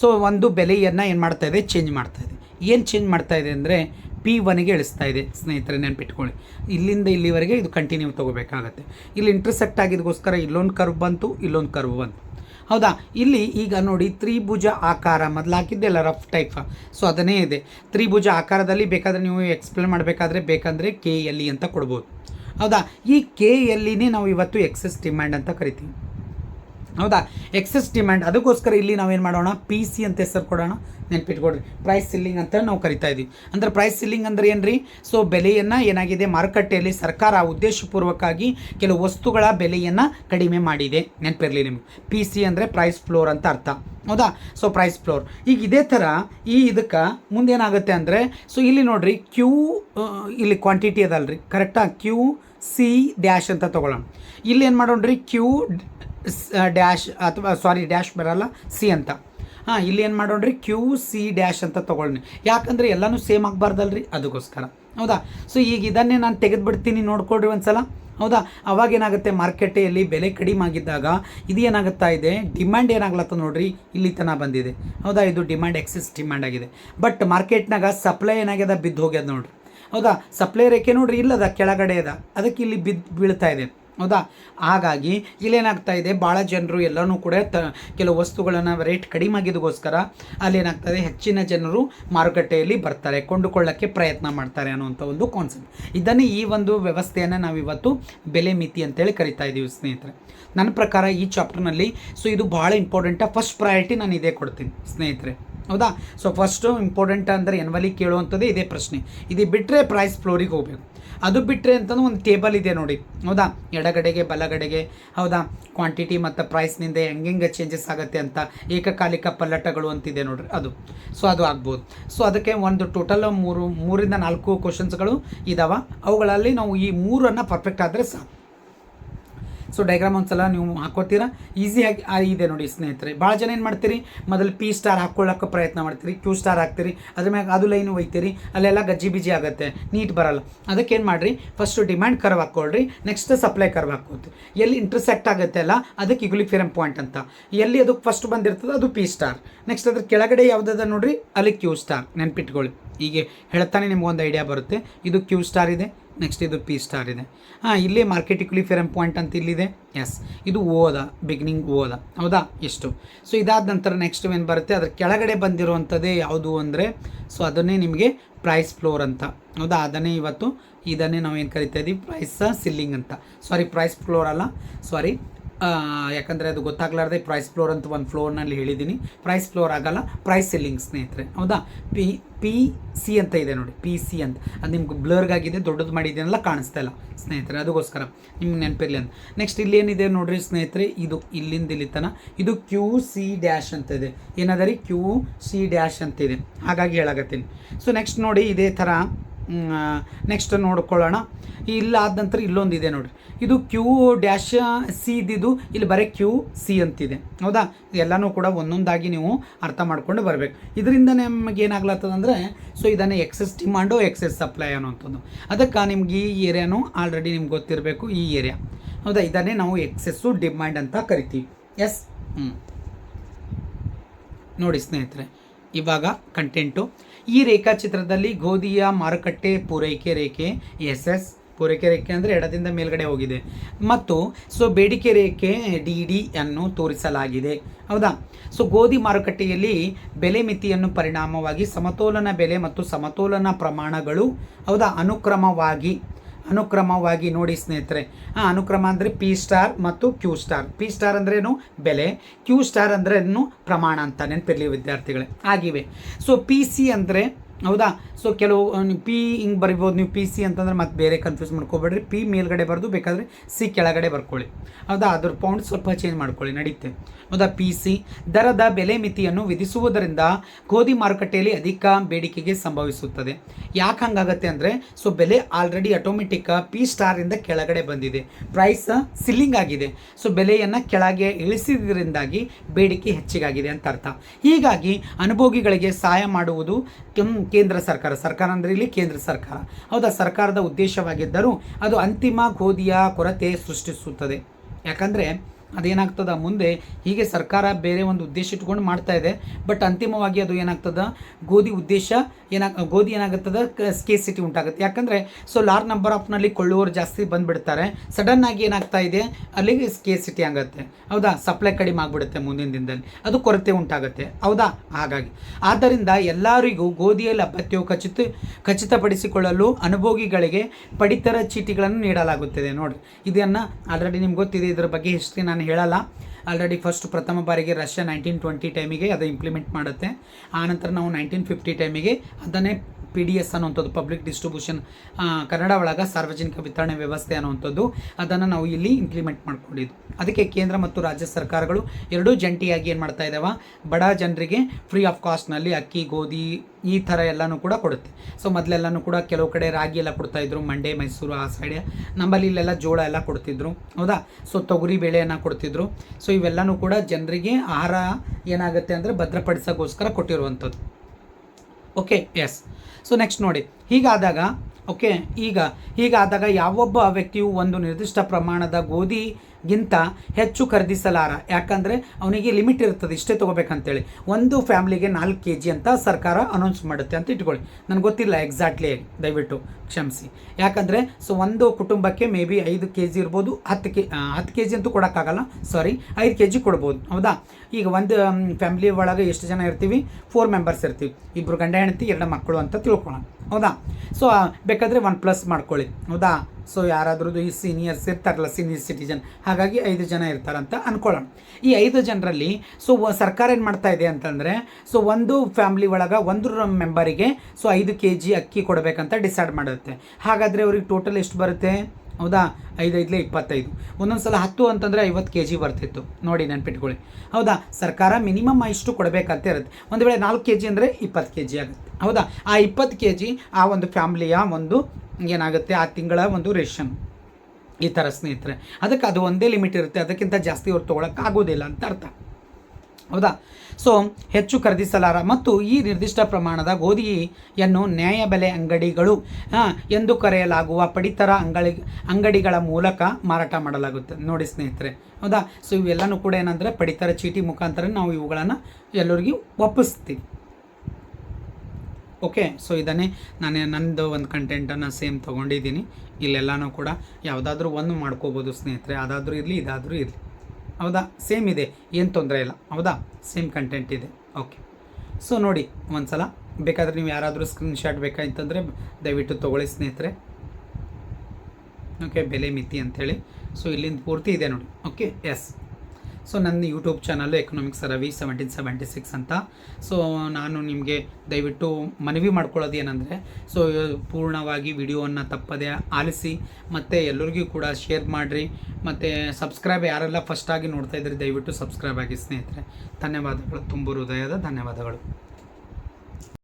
ಸೊ ಒಂದು ಬೆಲೆಯನ್ನು ಏನು ಮಾಡ್ತಾ ಇದೆ? ಚೇಂಜ್ ಮಾಡ್ತಾ ಇದೆ. ಏನು ಚೇಂಜ್ ಮಾಡ್ತಾ ಇದೆ ಅಂದರೆ ಪಿ ಒನ್ಗೆ ಇಳಿಸ್ತಾ ಇದೆ. ಸ್ನೇಹಿತರೆ, ನೆನಪಿಟ್ಕೊಳ್ಳಿ. ಇಲ್ಲಿಂದ ಇಲ್ಲಿವರೆಗೆ ಇದು ಕಂಟಿನ್ಯೂ ತೊಗೋಬೇಕಾಗತ್ತೆ. ಇಲ್ಲಿ ಇಂಟರ್ಸೆಕ್ಟ್ ಆಗಿದ್ದಕ್ಕೋಸ್ಕರ ಇಲ್ಲೊಂದು ಕರ್ವ್ ಬಂತು, ಇಲ್ಲೊಂದು ಕರ್ವ್ ಬಂತು. ಹೌದಾ? ಇಲ್ಲಿ ಈಗ ನೋಡಿ ತ್ರಿಭುಜ ಆಕಾರ ಮೊದಲು ಹಾಕಿದ್ದೆಲ್ಲ ರಫ್ ಟೈಪ್ ಸೊ ಅದನ್ನೇ ಇದೆ. ತ್ರಿಭುಜ ಆಕಾರದಲ್ಲಿ ಬೇಕಾದರೆ ನೀವು ಎಕ್ಸ್ಪ್ಲೇನ್ ಮಾಡಬೇಕಾದ್ರೆ ಬೇಕಂದರೆ ಕೆ ಎಲ್ ಅಂತ ಕೊಡ್ಬೋದು. ಹೌದಾ? ಈ ಕೆ ಎಲ್ ನಾವು ಇವತ್ತು ಎಕ್ಸೆಸ್ ಡಿಮ್ಯಾಂಡ್ ಅಂತ ಕರಿತೀವಿ. ಹೌದಾ? ಎಕ್ಸೆಸ್ ಡಿಮ್ಯಾಂಡ್ ಅದಕ್ಕೋಸ್ಕರ ಇಲ್ಲಿ ನಾವೇನು ಮಾಡೋಣ? ಪಿ ಸಿ ಅಂತ ಹೆಸರು ಕೊಡೋಣ. ನೆನ್ಪಿಟ್ಕೊಡ್ರಿ ಪ್ರೈಸ್ ಸಿಲ್ಲಿಂಗ್ ಅಂತ ನಾವು ಕರಿತಾ ಇದ್ದೀವಿ ಅಂದ್ರೆ ಪ್ರೈಸ್ ಸಿಲ್ಲಿಂಗ್ ಅಂದ್ರೆ ಏನು ರೀ ಸೊ ಬೆಲೆಯನ್ನು ಏನಾಗಿದೆ? ಮಾರುಕಟ್ಟೆಯಲ್ಲಿ ಸರ್ಕಾರ ಉದ್ದೇಶಪೂರ್ವಕವಾಗಿ ಕೆಲವು ವಸ್ತುಗಳ ಬೆಲೆಯನ್ನು ಕಡಿಮೆ ಮಾಡಿದೆ. ನೆನಪಿರಲಿ ನಿಮ್ಗೆ. ಪಿ ಸಿ ಅಂದರೆ ಪ್ರೈಸ್ ಫ್ಲೋರ್ ಅಂತ ಅರ್ಥ. ಹೌದಾ? ಸೊ ಪ್ರೈಸ್ ಫ್ಲೋರ್ ಈಗ ಇದೇ ಥರ ಈ ಇದಕ್ಕೆ ಮುಂದೇನಾಗುತ್ತೆ ಅಂದರೆ ಸೊ ಇಲ್ಲಿ ನೋಡ್ರಿ ಕ್ಯೂ ಇಲ್ಲಿ ಕ್ವಾಂಟಿಟಿ ಅದಲ್ರಿ. ಕರೆಕ್ಟಾ ಕ್ಯೂ ಸಿ ಡ್ಯಾಶ್ ಅಂತ ತೊಗೊಳ್ಳೋಣ. ಇಲ್ಲಿ ಏನು ಮಾಡೋಣ್ರಿ? ಕ್ಯೂ ಡ್ಯಾಶ್ ಅಥವಾ ಸಾರಿ ಡ್ಯಾಶ್ ಬರಲ್ಲ. ಸಿ ಅಂತ. ಹಾಂ, ಇಲ್ಲಿ ಏನು ಮಾಡೋಣ್ರಿ? ಕ್ಯೂ ಸಿ ಡ್ಯಾಶ್ ಅಂತ ತೊಗೊಳ್ಳಿ ಯಾಕಂದರೆ ಎಲ್ಲನೂ ಸೇಮ್ ಆಗಬಾರ್ದಲ್ರಿ? ಅದಕ್ಕೋಸ್ಕರ. ಹೌದಾ? ಸೊ ಈಗ ಇದನ್ನೇ ನಾನು ತೆಗೆದುಬಿಡ್ತೀನಿ ನೋಡ್ಕೊಡ್ರಿ ಒಂದ್ಸಲ. ಹೌದಾ? ಅವಾಗ ಏನಾಗುತ್ತೆ? ಮಾರ್ಕೆಟೆಯಲ್ಲಿ ಬೆಲೆ ಕಡಿಮೆ ಆಗಿದ್ದಾಗ ಇದು ಏನಾಗುತ್ತಾ ಇದೆ? ಡಿಮ್ಯಾಂಡ್ ಏನಾಗ್ಲತ್ತ ನೋಡ್ರಿ? ಇಲ್ಲಿ ತನಕ ಬಂದಿದೆ. ಹೌದಾ? ಇದು ಡಿಮ್ಯಾಂಡ್ ಎಕ್ಸೆಸ್ ಡಿಮ್ಯಾಂಡ್ ಆಗಿದೆ. ಬಟ್ ಮಾರ್ಕೆಟ್ನಾಗ ಸಪ್ಲೈ ಏನಾಗ್ಯದ? ಬಿದ್ದು ಹೋಗ್ಯದ ನೋಡ್ರಿ. ಹೌದಾ? ಸಪ್ಲೈ ರೇಖೆ ನೋಡ್ರಿ? ಇಲ್ಲದ? ಕೆಳಗಡೆ ಅದ. ಅದಕ್ಕೆ ಇಲ್ಲಿ ಬಿದ್ದು ಬೀಳ್ತಾ ಇದೆ. ಹೌದಾ? ಹಾಗಾಗಿ ಇಲ್ಲೇನಾಗ್ತಾ ಇದೆ ಭಾಳ ಜನರು ಎಲ್ಲನೂ ಕೂಡ ತ, ಕೆಲವು ವಸ್ತುಗಳನ್ನು ರೇಟ್ ಕಡಿಮೆ ಆಗಿದ್ದಕ್ಕೋಸ್ಕರ ಅಲ್ಲೇನಾಗ್ತದೆ, ಹೆಚ್ಚಿನ ಜನರು ಮಾರುಕಟ್ಟೆಯಲ್ಲಿ ಬರ್ತಾರೆ, ಕೊಂಡುಕೊಳ್ಳೋಕ್ಕೆ ಪ್ರಯತ್ನ ಮಾಡ್ತಾರೆ ಅನ್ನುವಂಥ ಒಂದು ಕಾನ್ಸೆಪ್ಟ್ ಇದನ್ನೇ ಈ ಒಂದು ವ್ಯವಸ್ಥೆಯನ್ನು ನಾವಿವತ್ತು ಬೆಲೆ ಮಿತಿ ಅಂತೇಳಿ ಕರಿತಾ ಇದ್ದೀವಿ ಸ್ನೇಹಿತರೆ. ನನ್ನ ಪ್ರಕಾರ ಈ ಚಾಪ್ಟರ್ನಲ್ಲಿ ಸೊ ಇದು ಭಾಳ ಇಂಪಾರ್ಟೆಂಟ ಫಸ್ಟ್ ಪ್ರಯಾರಿಟಿ ನಾನು ಇದೇ ಕೊಡ್ತೀನಿ ಸ್ನೇಹಿತರೆ. ಹೌದಾ? ಸೊ ಫಸ್ಟು ಇಂಪಾರ್ಟೆಂಟ್ ಅಂದರೆ ಎನ್ವಲಿ ಕೇಳುವಂಥದ್ದೇ ಇದೇ ಪ್ರಶ್ನೆ. ಇದು ಬಿಟ್ಟರೆ ಪ್ರೈಸ್ ಫ್ಲೋರಿಗೆ ಹೋಗಬೇಕು. ಅದು ಬಿಟ್ಟರೆ ಅಂತಂದು ಒಂದು ಟೇಬಲ್ ಇದೆ ನೋಡಿ. ಹೌದಾ? ಎಡಗಡೆಗೆ, ಬಲಗಡೆಗೆ, ಹೌದಾ? ಕ್ವಾಂಟಿಟಿ ಮತ್ತು ಪ್ರೈಸ್ನಿಂದ ಹೆಂಗೆಂಗೆ ಚೇಂಜಸ್ ಆಗುತ್ತೆ ಅಂತ ಏಕಕಾಲಿಕ ಪಲ್ಲಟಗಳು ಅಂತಿದೆ ನೋಡ್ರಿ ಅದು. ಸೊ ಅದು ಆಗ್ಬೋದು. ಸೊ ಅದಕ್ಕೆ ಒಂದು ಟೋಟಲ್ ಮೂರು, ಮೂರಿಂದ ನಾಲ್ಕು ಕ್ವಶನ್ಸ್ಗಳು ಇದಾವೆ. ಅವುಗಳಲ್ಲಿ ನಾವು ಈ ಮೂರನ್ನು ಪರ್ಫೆಕ್ಟ್ ಆದರೆ ಸಾಕು. ಸೊ ಡೈಗ್ರಾಮ್ ಒಂದ್ಸಲ ನೀವು ಹಾಕೋತೀರಾ? ಈಸಿಯಾಗಿ ಇದೆ ನೋಡಿ ಸ್ನೇಹಿತರೆ. ಭಾಳ ಜನ ಏನು ಮಾಡ್ತೀರಿ? ಮೊದಲು ಪಿ ಸ್ಟಾರ್ ಹಾಕ್ಕೊಳ್ಳೋಕೆ ಪ್ರಯತ್ನ ಮಾಡ್ತೀರಿ ಕ್ಯೂ ಸ್ಟಾರ್ ಹಾಕ್ತೀರಿ, ಅದ್ರ ಮ್ಯಾಗ ಅದು ಲೈನ್ ಒಯ್ತೀರಿ, ಅಲ್ಲೆಲ್ಲ ಗಜ್ಜಿ ಬಿಜಿ ಆಗುತ್ತೆ ನೀಟ್ ಬರಲ್ಲ. ಅದಕ್ಕೆ ಏನು ಮಾಡಿರಿ? ಫಸ್ಟು ಡಿಮ್ಯಾಂಡ್ ಕರ್ವ್ ಹಾಕ್ಕೊಳ್ರಿ ನೆಕ್ಸ್ಟ್ ಸಪ್ಲೈ ಕರ್ವ್ ಹಾಕೋದು ಎಲ್ಲಿ ಇಂಟರ್ಸೆಕ್ಟ್ ಆಗುತ್ತೆ ಅಲ್ಲ, ಅದಕ್ಕೆ ಇಗುಲಿಫಿರಮ್ ಪಾಯಿಂಟ್ ಅಂತ. ಎಲ್ಲಿ ಅದಕ್ಕೆ ಫಸ್ಟ್ ಬಂದಿರ್ತದೆ ಅದು ಪಿ ಸ್ಟಾರ್ ನೆಕ್ಸ್ಟ್ ಅದ್ರ ಕೆಳಗಡೆ ಯಾವುದದ ನೋಡ್ರಿ? ಅಲ್ಲಿ ಕ್ಯೂ ಸ್ಟಾರ್ ನೆನ್ಪಿಟ್ಕೊಳ್ಳಿ. ಹೀಗೆ ಹೇಳ್ತಾನೆ ನಿಮ್ಗೊಂದು ಐಡಿಯಾ ಬರುತ್ತೆ. ಇದು ಕ್ಯೂ ಸ್ಟಾರ್ ಇದೆ. ನೆಕ್ಸ್ಟ್ ಇದು ಪಿ ಸ್ಟಾರ್ ಇದೆ. ಹಾಂ, ಇಲ್ಲಿ ಮಾರ್ಕೆಟ್ ಇಕ್ಲಿಫಿರಮ್ ಪಾಯಿಂಟ್ ಅಂತ ಇಲ್ಲಿದೆ. ಎಸ್ ಇದು ಓದ ಬಿಗಿನಿಂಗ್ ಓದ. ಹೌದಾ? ಇಷ್ಟು ಸೊ ಇದಾದ ನಂತರ ನೆಕ್ಸ್ಟ್ ಏನು ಬರುತ್ತೆ? ಅದ್ರ ಕೆಳಗಡೆ ಬಂದಿರುವಂಥದ್ದೇ ಯಾವುದು ಅಂದರೆ ಸೊ ಅದನ್ನೇ ನಿಮಗೆ ಪ್ರೈಸ್ ಫ್ಲೋರ್ ಅಂತ. ಹೌದಾ? ಅದನ್ನೇ ಇವತ್ತು ಇದನ್ನೇ ನಾವು ಏನು ಕರಿತಾ ಇದ್ದೀವಿ ಪ್ರೈಸ್ ಸಿಲ್ಲಿಂಗ್ ಅಂತ. ಸಾರಿ ಪ್ರೈಸ್ ಫ್ಲೋರ್ ಅಲ್ಲ. ಸಾರಿ ಯಾಕಂದರೆ ಅದು ಗೊತ್ತಾಗ್ಲಾರ್ದೆ ಪ್ರೈಸ್ ಫ್ಲೋರ್ ಅಂತ ಒಂದು ಫ್ಲೋರ್ನಲ್ಲಿ ಹೇಳಿದ್ದೀನಿ ಪ್ರೈಸ್ ಫ್ಲೋರ್ ಆಗಲ್ಲ ಪ್ರೈಸ್ ಸೆಲ್ಲಿಂಗ್ ಸ್ನೇಹಿತರೆ. ಹೌದಾ? ಪಿ ಪಿ ಸಿ ಅಂತ ಇದೆ ನೋಡಿ. ಪಿ ಸಿ ಅಂತ. ಅದು ನಿಮ್ಗೆ ಬ್ಲರ್ಗಾಗಿದೆ ದೊಡ್ಡದು ಮಾಡಿದ್ದೀನಲ್ಲ ಕಾಣಿಸ್ತಾ ಇಲ್ಲ, ಸ್ನೇಹಿತರೆ. ಅದಕ್ಕೋಸ್ಕರ ನಿಮ್ಗೆ ನೆನಪಿರಲಿ ಅಂತ. ನೆಕ್ಸ್ಟ್ ಇಲ್ಲಿ ಏನಿದೆ ನೋಡಿರಿ, ಸ್ನೇಹಿತರೆ, ಇದು ಇಲ್ಲಿಂದ ಇಲ್ಲಿ ತನ ಇದು ಕ್ಯೂ ಸಿ ಡ್ಯಾಶ್ ಅಂತ ಇದೆ. ಏನದ ರೀ? ಕ್ಯೂ ಸಿ ಡ್ಯಾಶ್ ಅಂತ ಇದೆ. ಹಾಗಾಗಿ ಹೇಳಾಗತ್ತೀನಿ ಸೊ ನೆಕ್ಸ್ಟ್ ನೋಡಿ ಇದೇ ಥರ ನೆಕ್ಸ್ಟ್ ನೋಡ್ಕೊಳ್ಳೋಣ. ಇಲ್ಲ ಆದ ನಂತರ ಇಲ್ಲೊಂದು ಇದೆ ನೋಡಿರಿ. ಇದು ಕ್ಯೂ ಡ್ಯಾಶ್ ಸಿ ಇದ್ದಿದ್ದು, ಇಲ್ಲಿ ಬರೀ ಕ್ಯೂ ಸಿ ಅಂತಿದೆ. ಹೌದಾ? ಎಲ್ಲನೂ ಕೂಡ ಒಂದೊಂದಾಗಿ ನೀವು ಅರ್ಥ ಮಾಡ್ಕೊಂಡು ಬರಬೇಕು. ಇದರಿಂದ ನಮಗೆ ಏನಾಗ್ಲತ್ತದ ಅಂದರೆ ಸೊ ಇದನ್ನು ಎಕ್ಸೆಸ್ ಡಿಮಾಂಡು ಎಕ್ಸೆಸ್ ಸಪ್ಲೈ ಅನ್ನೋಂಥದ್ದು ಅದಕ್ಕೆ ನಿಮ್ಗೆ ಈ ಏರಿಯಾನು ಆಲ್ರೆಡಿ ನಿಮ್ಗೆ ಗೊತ್ತಿರಬೇಕು, ಈ ಏರಿಯಾ. ಹೌದಾ? ಇದನ್ನೇ ನಾವು ಎಕ್ಸೆಸ್ಸು ಡಿಮ್ಯಾಂಡ್ ಅಂತ ಕರಿತೀವಿ. ಎಸ್ ಹ್ಞೂ ನೋಡಿ ಸ್ನೇಹಿತರೆ, ಇವಾಗ ಕಂಟೆಂಟು ಈ ರೇಖಾಚಿತ್ರದಲ್ಲಿ ಗೋಧಿಯ ಮಾರುಕಟ್ಟೆ ಪೂರೈಕೆ ರೇಖೆ ಎಸ್ ಎಸ್ ಪೂರೈಕೆ ರೇಖೆ ಅಂದರೆ ಎಡದಿಂದ ಮೇಲ್ಗಡೆ ಹೋಗಿದೆ. ಮತ್ತು ಸೊ ಬೇಡಿಕೆ ರೇಖೆ ಡಿ ಡಿ ಅನ್ನು ತೋರಿಸಲಾಗಿದೆ. ಹೌದಾ? ಸೊ ಗೋಧಿ ಮಾರುಕಟ್ಟೆಯಲ್ಲಿ ಬೆಲೆ ಮಿತಿಯನ್ನು ಪರಿಣಾಮವಾಗಿ ಸಮತೋಲನ ಬೆಲೆ ಮತ್ತು ಸಮತೋಲನ ಪ್ರಮಾಣಗಳು, ಹೌದಾ, ಅನುಕ್ರಮವಾಗಿ ಅನುಕ್ರಮವಾಗಿ ನೋಡಿ ಸ್ನೇಹಿತರೆ. ಆ, ಅನುಕ್ರಮ ಅಂದರೆ ಪಿ ಸ್ಟಾರ್ ಮತ್ತು ಕ್ಯೂ ಸ್ಟಾರ್ ಪಿ ಸ್ಟಾರ್ ಅಂದ್ರೇನು ಬೆಲೆ. ಕ್ಯೂ ಸ್ಟಾರ್ ಅಂದ್ರೇನು ಪ್ರಮಾಣ ಅಂತ ನೆನಪಿರಲಿ ವಿದ್ಯಾರ್ಥಿಗಳೇ. ಆಗಿವೆ. ಸೊ ಪಿ ಸಿ ಅಂದರೆ ಹೌದಾ? ಸೊ ಕೆಲವು ಪಿ ಹಿಂಗೆ ಬರಿಬೋದು, ನೀವು ಪಿ ಸಿ ಅಂತಂದ್ರೆ ಮತ್ತೆ ಬೇರೆ ಕನ್ಫ್ಯೂಸ್ ಮಾಡ್ಕೋಬೇಡ್ರಿ. ಪಿ ಮೇಲ್ಗಡೆ ಬರೆದು ಬೇಕಾದರೆ ಸಿ ಕೆಳಗಡೆ ಬರ್ಕೊಳ್ಳಿ. ಹೌದಾ? ಅದ್ರ ಪೌಂಡ್ ಸ್ವಲ್ಪ ಚೇಂಜ್ ಮಾಡ್ಕೊಳ್ಳಿ, ನಡೀತೆ. ಹೌದಾ ಪಿ ಸಿ ದರದ ಬೆಲೆ ಮಿತಿಯನ್ನು ವಿಧಿಸುವುದರಿಂದ ಗೋಧಿ ಮಾರುಕಟ್ಟೆಯಲ್ಲಿ ಅಧಿಕ ಬೇಡಿಕೆಗೆ ಸಂಭವಿಸುತ್ತದೆ. ಯಾಕೆ ಹಂಗಾಗತ್ತೆ ಅಂದರೆ ಸೊ ಬೆಲೆ ಆಲ್ರೆಡಿ ಆಟೋಮೆಟಿಕ್ ಪಿ ಸ್ಟಾರಿಂದ ಕೆಳಗಡೆ ಬಂದಿದೆ. ಪ್ರೈಸ್ ಸಿಲ್ಲಿಂಗ್ ಆಗಿದೆ. ಸೊ ಬೆಲೆಯನ್ನು ಕೆಳಗೆ ಇಳಿಸಿದ್ರಿಂದಾಗಿ ಬೇಡಿಕೆ ಹೆಚ್ಚಿಗಾಗಿದೆ ಅಂತ ಅರ್ಥ. ಹೀಗಾಗಿ ಅನುಭೋಗಿಗಳಿಗೆ ಸಹಾಯ ಮಾಡುವುದು ಕೇಂದ್ರ ಸರ್ಕಾರ. ಸರ್ಕಾರ ಅಂದರೆ ಇಲ್ಲಿ ಕೇಂದ್ರ ಸರ್ಕಾರ. ಹೌದಾ? ಸರ್ಕಾರದ ಉದ್ದೇಶವಾಗಿದ್ದರೂ ಅದು ಅಂತಿಮ ಗೋಧಿಯ ಕೊರತೆ ಸೃಷ್ಟಿಸುತ್ತದೆ. ಯಾಕಂದರೆ ಅದೇನಾಗ್ತದ? ಮುಂದೆ ಹೀಗೆ ಸರ್ಕಾರ ಬೇರೆ ಒಂದು ಉದ್ದೇಶ ಇಟ್ಕೊಂಡು ಮಾಡ್ತಾ ಇದೆ. ಬಟ್ ಅಂತಿಮವಾಗಿ ಅದು ಏನಾಗ್ತದ? ಗೋಧಿ ಉದ್ದೇಶ ಏನಾಗ ಗೋಧಿ ಏನಾಗುತ್ತದ? ಸ್ಕೇಸಿಟಿ ಉಂಟಾಗುತ್ತೆ. ಯಾಕಂದರೆ ಸೊ ಲಾರ್ ನಂಬರ್ ಆಫ್ನಲ್ಲಿ ಕೊಳ್ಳುವವರು ಜಾಸ್ತಿ ಬಂದುಬಿಡ್ತಾರೆ. ಸಡನ್ ಆಗಿ ಏನಾಗ್ತಾ ಇದೆ? ಅಲ್ಲಿಗೆ ಸ್ಕೇಸಿಟಿ ಆಗುತ್ತೆ. ಹೌದಾ? ಸಪ್ಲೈ ಕಡಿಮೆ ಆಗಿಬಿಡುತ್ತೆ ಮುಂದಿನ ದಿನದಲ್ಲಿ. ಅದು ಕೊರತೆ ಉಂಟಾಗುತ್ತೆ. ಹೌದಾ? ಹಾಗಾಗಿ. ಆದ್ದರಿಂದ ಎಲ್ಲರಿಗೂ ಗೋಧಿಯ ಲಭ್ಯತೆಯು ಖಚಿತ, ಖಚಿತಪಡಿಸಿಕೊಳ್ಳಲು ಅನುಭೋಗಿಗಳಿಗೆ ಪಡಿತರ ಚೀಟಿಗಳನ್ನು ನೀಡಲಾಗುತ್ತದೆ. ನೋಡಿ, ಇದನ್ನು ಆಲ್ರೆಡಿ ನಿಮ್ಗೆ ಗೊತ್ತಿದೆ. ಇದರ ಬಗ್ಗೆ ಹಿಸ್ಟ್ರಿ ನಾನು ಹೇಳಲ್ಲ. ಆಲ್ರೆಡಿ ಫಸ್ಟ್ ಪ್ರಥಮ ಬಾರಿಗೆ ರಷ್ಯಾ ನೈನ್ಟೀನ್ ಟ್ವೆಂಟಿ ಟೈಮಿಗೆ ಅದು ಇಂಪ್ಲಿಮೆಂಟ್ ಮಾಡುತ್ತೆ. ಆನಂತರ ನಾವು ನೈನ್ಟೀನ್ ಫಿಫ್ಟಿ ಟೈಮಿಗೆ ಅದನ್ನೇ ಪಿ ಡಿ ಎಸ್ ಅನ್ನುವಂಥದ್ದು ಪಬ್ಲಿಕ್ ಡಿಸ್ಟ್ರಿಬ್ಯೂಷನ್ ಕನ್ನಡ ಒಳಗೆ ಸಾರ್ವಜನಿಕ ವಿತರಣೆ ವ್ಯವಸ್ಥೆ ಅನ್ನುವಂಥದ್ದು ಅದನ್ನು ನಾವು ಇಲ್ಲಿ ಇಂಪ್ಲಿಮೆಂಟ್ ಮಾಡ್ಕೊಂಡಿದ್ದು. ಅದಕ್ಕೆ ಕೇಂದ್ರ ಮತ್ತು ರಾಜ್ಯ ಸರ್ಕಾರಗಳು ಎರಡೂ ಜಂಟಿಯಾಗಿ ಏನು ಮಾಡ್ತಾ ಇದ್ದಾವೆ ಬಡ ಜನರಿಗೆ ಫ್ರೀ ಆಫ್ ಕಾಸ್ಟ್ನಲ್ಲಿ ಅಕ್ಕಿ, ಗೋಧಿ ಈ ಥರ ಎಲ್ಲನೂ ಕೂಡ ಕೊಡುತ್ತೆ. ಸೊ ಮೊದಲೆಲ್ಲನೂ ಕೂಡ ಕೆಲವು ಕಡೆ ರಾಗಿ ಎಲ್ಲ ಕೊಡ್ತಾಯಿದ್ರು ಮಂಡೆ, ಮೈಸೂರು ಆ ಸೈಡ್ ನಮ್ಮಲ್ಲಿ ಇಲ್ಲೆಲ್ಲ ಜೋಳ ಎಲ್ಲ ಕೊಡ್ತಿದ್ರು. ಹೌದಾ? ಸೊ ತೊಗರಿ, ಬೇಳೆಯನ್ನು ಕೊಡ್ತಿದ್ರು. ಸೊ ಇವೆಲ್ಲನೂ ಕೂಡ ಜನರಿಗೆ ಆಹಾರ ಏನಾಗುತ್ತೆ ಅಂದರೆ ಭದ್ರಪಡಿಸೋಕ್ಕೋಸ್ಕರ ಕೊಟ್ಟಿರುವಂಥದ್ದು. ಓಕೆ ಎಸ್ ಸೊ ನೆಕ್ಸ್ಟ್ ನೋಡಿ. ಹೀಗಾದಾಗ ಓಕೆ ಈಗ ಹೀಗಾದಾಗ ಯಾವೊಬ್ಬ ವ್ಯಕ್ತಿಯು ಒಂದು ನಿರ್ದಿಷ್ಟ ಪ್ರಮಾಣದ ಗೋಧಿಗಿಂತ ಹೆಚ್ಚು ಖರೀದಿಸಲಾರ. ಯಾಕಂದರೆ ಅವನಿಗೆ ಲಿಮಿಟ್ ಇರ್ತದೆ ಇಷ್ಟೇ ತೊಗೋಬೇಕಂತೇಳಿ. ಒಂದು ಫ್ಯಾಮ್ಲಿಗೆ ನಾಲ್ಕು ಕೆ ಜಿ ಅಂತ ಸರ್ಕಾರ ಅನೌನ್ಸ್ ಮಾಡುತ್ತೆ ಅಂತ ಇಟ್ಕೊಳ್ಳಿ. ನನಗೆ ಗೊತ್ತಿಲ್ಲ ಎಕ್ಸಾಕ್ಟ್ಲಿ ದಯವಿಟ್ಟು ಕ್ಷಮಿಸಿ. ಯಾಕಂದರೆ ಸೊ ಒಂದು ಕುಟುಂಬಕ್ಕೆ ಮೇ ಬಿ ಐದು ಕೆ ಜಿ ಇರ್ಬೋದು, ಹತ್ತು ಕೆ ಹತ್ತು ಕೆ ಜಿ ಅಂತೂ ಕೊಡೋಕ್ಕಾಗಲ್ಲ ಸಾರಿ ಐದು ಕೆ ಜಿ ಕೊಡ್ಬೋದು, ಹೌದಾ? ಈಗ ಒಂದು ಫ್ಯಾಮ್ಲಿ ಒಳಗೆ ಎಷ್ಟು ಜನ ಇರ್ತೀವಿ? ಫೋರ್ ಮೆಂಬರ್ಸ್ ಇರ್ತೀವಿ. ಇಬ್ಬರು ಗಂಡ ಹೆಂಡತಿ, ಎರಡು ಮಕ್ಕಳು ಅಂತ ತಿಳ್ಕೊಳ್ಳೋಣ ಹೌದಾ? ಸೊ ಬೇಕಾದರೆ ಒನ್ ಪ್ಲಸ್ ಮಾಡ್ಕೊಳ್ಳಿ. ಹೌದಾ? ಸೊ ಯಾರಾದ್ರೂ ಈ ಸೀನಿಯರ್ಸ್ ಇರ್ತಾರಲ್ಲ ಸೀನಿಯರ್ ಸಿಟಿಜನ್ ಹಾಗಾಗಿ ಐದು ಜನ ಇರ್ತಾರಂತ ಅಂದ್ಕೊಳ್ಳೋಣ ಈ ಐದು ಜನರಲ್ಲಿ ಸೊ ಸರ್ಕಾರ ಏನು ಮಾಡ್ತಾ ಇದೆ ಅಂತಂದರೆ ಸೊ ಒಂದು ಫ್ಯಾಮ್ಲಿ ಒಳಗೆ ಒಂದು ಮೆಂಬರಿಗೆ ಸೊ ಐದು ಕೆ ಜಿ ಅಕ್ಕಿ ಕೊಡಬೇಕಂತ ಡಿಸೈಡ್ ಮಾಡುತ್ತೆ. ಹಾಗಾದರೆ ಅವ್ರಿಗೆ ಟೋಟಲ್ ಎಷ್ಟು ಬರುತ್ತೆ? ಹೌದಾ? ಐದೈದಲೇ ಇಪ್ಪತ್ತೈದು. ಒಂದೊಂದು ಸಲ ಹತ್ತು ಅಂತಂದರೆ ಐವತ್ತು ಕೆ ಜಿ ಬರ್ತಿತ್ತು. ನೋಡಿ ನೆನ್ಪಿಟ್ಕೊಳ್ಳಿ. ಹೌದಾ? ಸರ್ಕಾರ ಮಿನಿಮಮ್ ಇಷ್ಟು ಕೊಡಬೇಕಂತ ಇರುತ್ತೆ. ಒಂದು ವೇಳೆ ನಾಲ್ಕು ಕೆ ಜಿ ಅಂದರೆ ಇಪ್ಪತ್ತು ಕೆ ಜಿ ಆಗುತ್ತೆ. ಹೌದಾ? ಆ ಇಪ್ಪತ್ತು ಕೆ ಜಿ ಆ ಒಂದು ಫ್ಯಾಮ್ಲಿಯ ಒಂದು ಏನಾಗುತ್ತೆ? ಆ ತಿಂಗಳ ಒಂದು ರೇಷನ್. ಈ ಥರ ಸ್ನೇಹಿತರೆ. ಅದಕ್ಕೆ ಅದು ಒಂದೇ ಲಿಮಿಟ್ ಇರುತ್ತೆ. ಅದಕ್ಕಿಂತ ಜಾಸ್ತಿ ಅವ್ರು ತೊಗೊಳಕ್ಕೆ ಆಗೋದಿಲ್ಲ ಅಂತ ಅರ್ಥ. ಹೌದಾ? ಸೊ, ಹೆಚ್ಚು ಖರೀದಿಸಲಾರ ಮತ್ತು ಈ ನಿರ್ದಿಷ್ಟ ಪ್ರಮಾಣದ ಗೋಧಿಯನ್ನು ನ್ಯಾಯಬೆಲೆ ಅಂಗಡಿಗಳು ಎಂದು ಕರೆಯಲಾಗುವ ಪಡಿತರ ಅಂಗಡಿ ಅಂಗಡಿಗಳ ಮೂಲಕ ಮಾರಾಟ ಮಾಡಲಾಗುತ್ತೆ. ನೋಡಿ ಸ್ನೇಹಿತರೆ, ಹೌದಾ? ಸೊ, ಇವೆಲ್ಲನೂ ಕೂಡ ಏನಂದರೆ ಪಡಿತರ ಚೀಟಿ ಮುಖಾಂತರ ನಾವು ಇವುಗಳನ್ನು ಎಲ್ಲರಿಗೂ ಒಪ್ಪಿಸ್ತೀವಿ. ಓಕೆ? ಸೊ, ಇದನ್ನೇ ನಾನು ನನ್ನದು ಒಂದು ಕಂಟೆಂಟನ್ನು ಸೇಮ್ ತೊಗೊಂಡಿದ್ದೀನಿ. ಇಲ್ಲೆಲ್ಲನೂ ಕೂಡ ಯಾವುದಾದ್ರೂ ಒಂದು ಮಾಡ್ಕೋಬೋದು ಸ್ನೇಹಿತರೆ. ಅದಾದರೂ ಇರಲಿ, ಇದಾದರೂ ಇರಲಿ. ಹೌದಾ? ಸೇಮ್ ಇದೆ. ಏನು ತೊಂದರೆ ಇಲ್ಲ. ಹೌದಾ? ಸೇಮ್ ಕಂಟೆಂಟ್ ಇದೆ. ಓಕೆ ಸೊ ನೋಡಿ ಒಂದು ಸಲ ಬೇಕಾದರೆ ನೀವು ಯಾರಾದರೂ ಸ್ಕ್ರೀನ್ಶಾಟ್ ಬೇಕಾಯ್ತಂದರೆ ದಯವಿಟ್ಟು ತೊಗೊಳ್ಳಿ ಸ್ನೇಹಿತರೆ. ಓಕೆ ಬೆಲೆ ಮಿತಿ ಅಂಥೇಳಿ ಸೊ ಇಲ್ಲಿಂದ ಪೂರ್ತಿ ಇದೆ ನೋಡಿ. ಓಕೆ ಎಸ್ ಸೊ ನನ್ನ YouTube channel economics Ravi seventeen seventy six ಅಂತ. ಸೊ ನಾನು ನಿಮಗೆ ದಯವಿಟ್ಟು ಮನವಿ ಮಾಡ್ಕೊಳ್ಳೋದು ಏನಂದರೆ ಸೊ ಪೂರ್ಣವಾಗಿ ವಿಡಿಯೋವನ್ನು ತಪ್ಪದೆ ಆಲಿಸಿ, ಮತ್ತು ಎಲ್ಲರಿಗೂ ಕೂಡ ಶೇರ್ ಮಾಡಿರಿ, ಮತ್ತು ಸಬ್ಸ್ಕ್ರೈಬ್ ಯಾರೆಲ್ಲ ಫಸ್ಟಾಗಿ ನೋಡ್ತಾ ಇದ್ದರೆ ದಯವಿಟ್ಟು ಸಬ್ಸ್ಕ್ರೈಬ್ ಆಗಿ ಸ್ನೇಹಿತರೆ. ಧನ್ಯವಾದಗಳು. ತುಂಬ ಹೃದಯದ ಧನ್ಯವಾದಗಳು.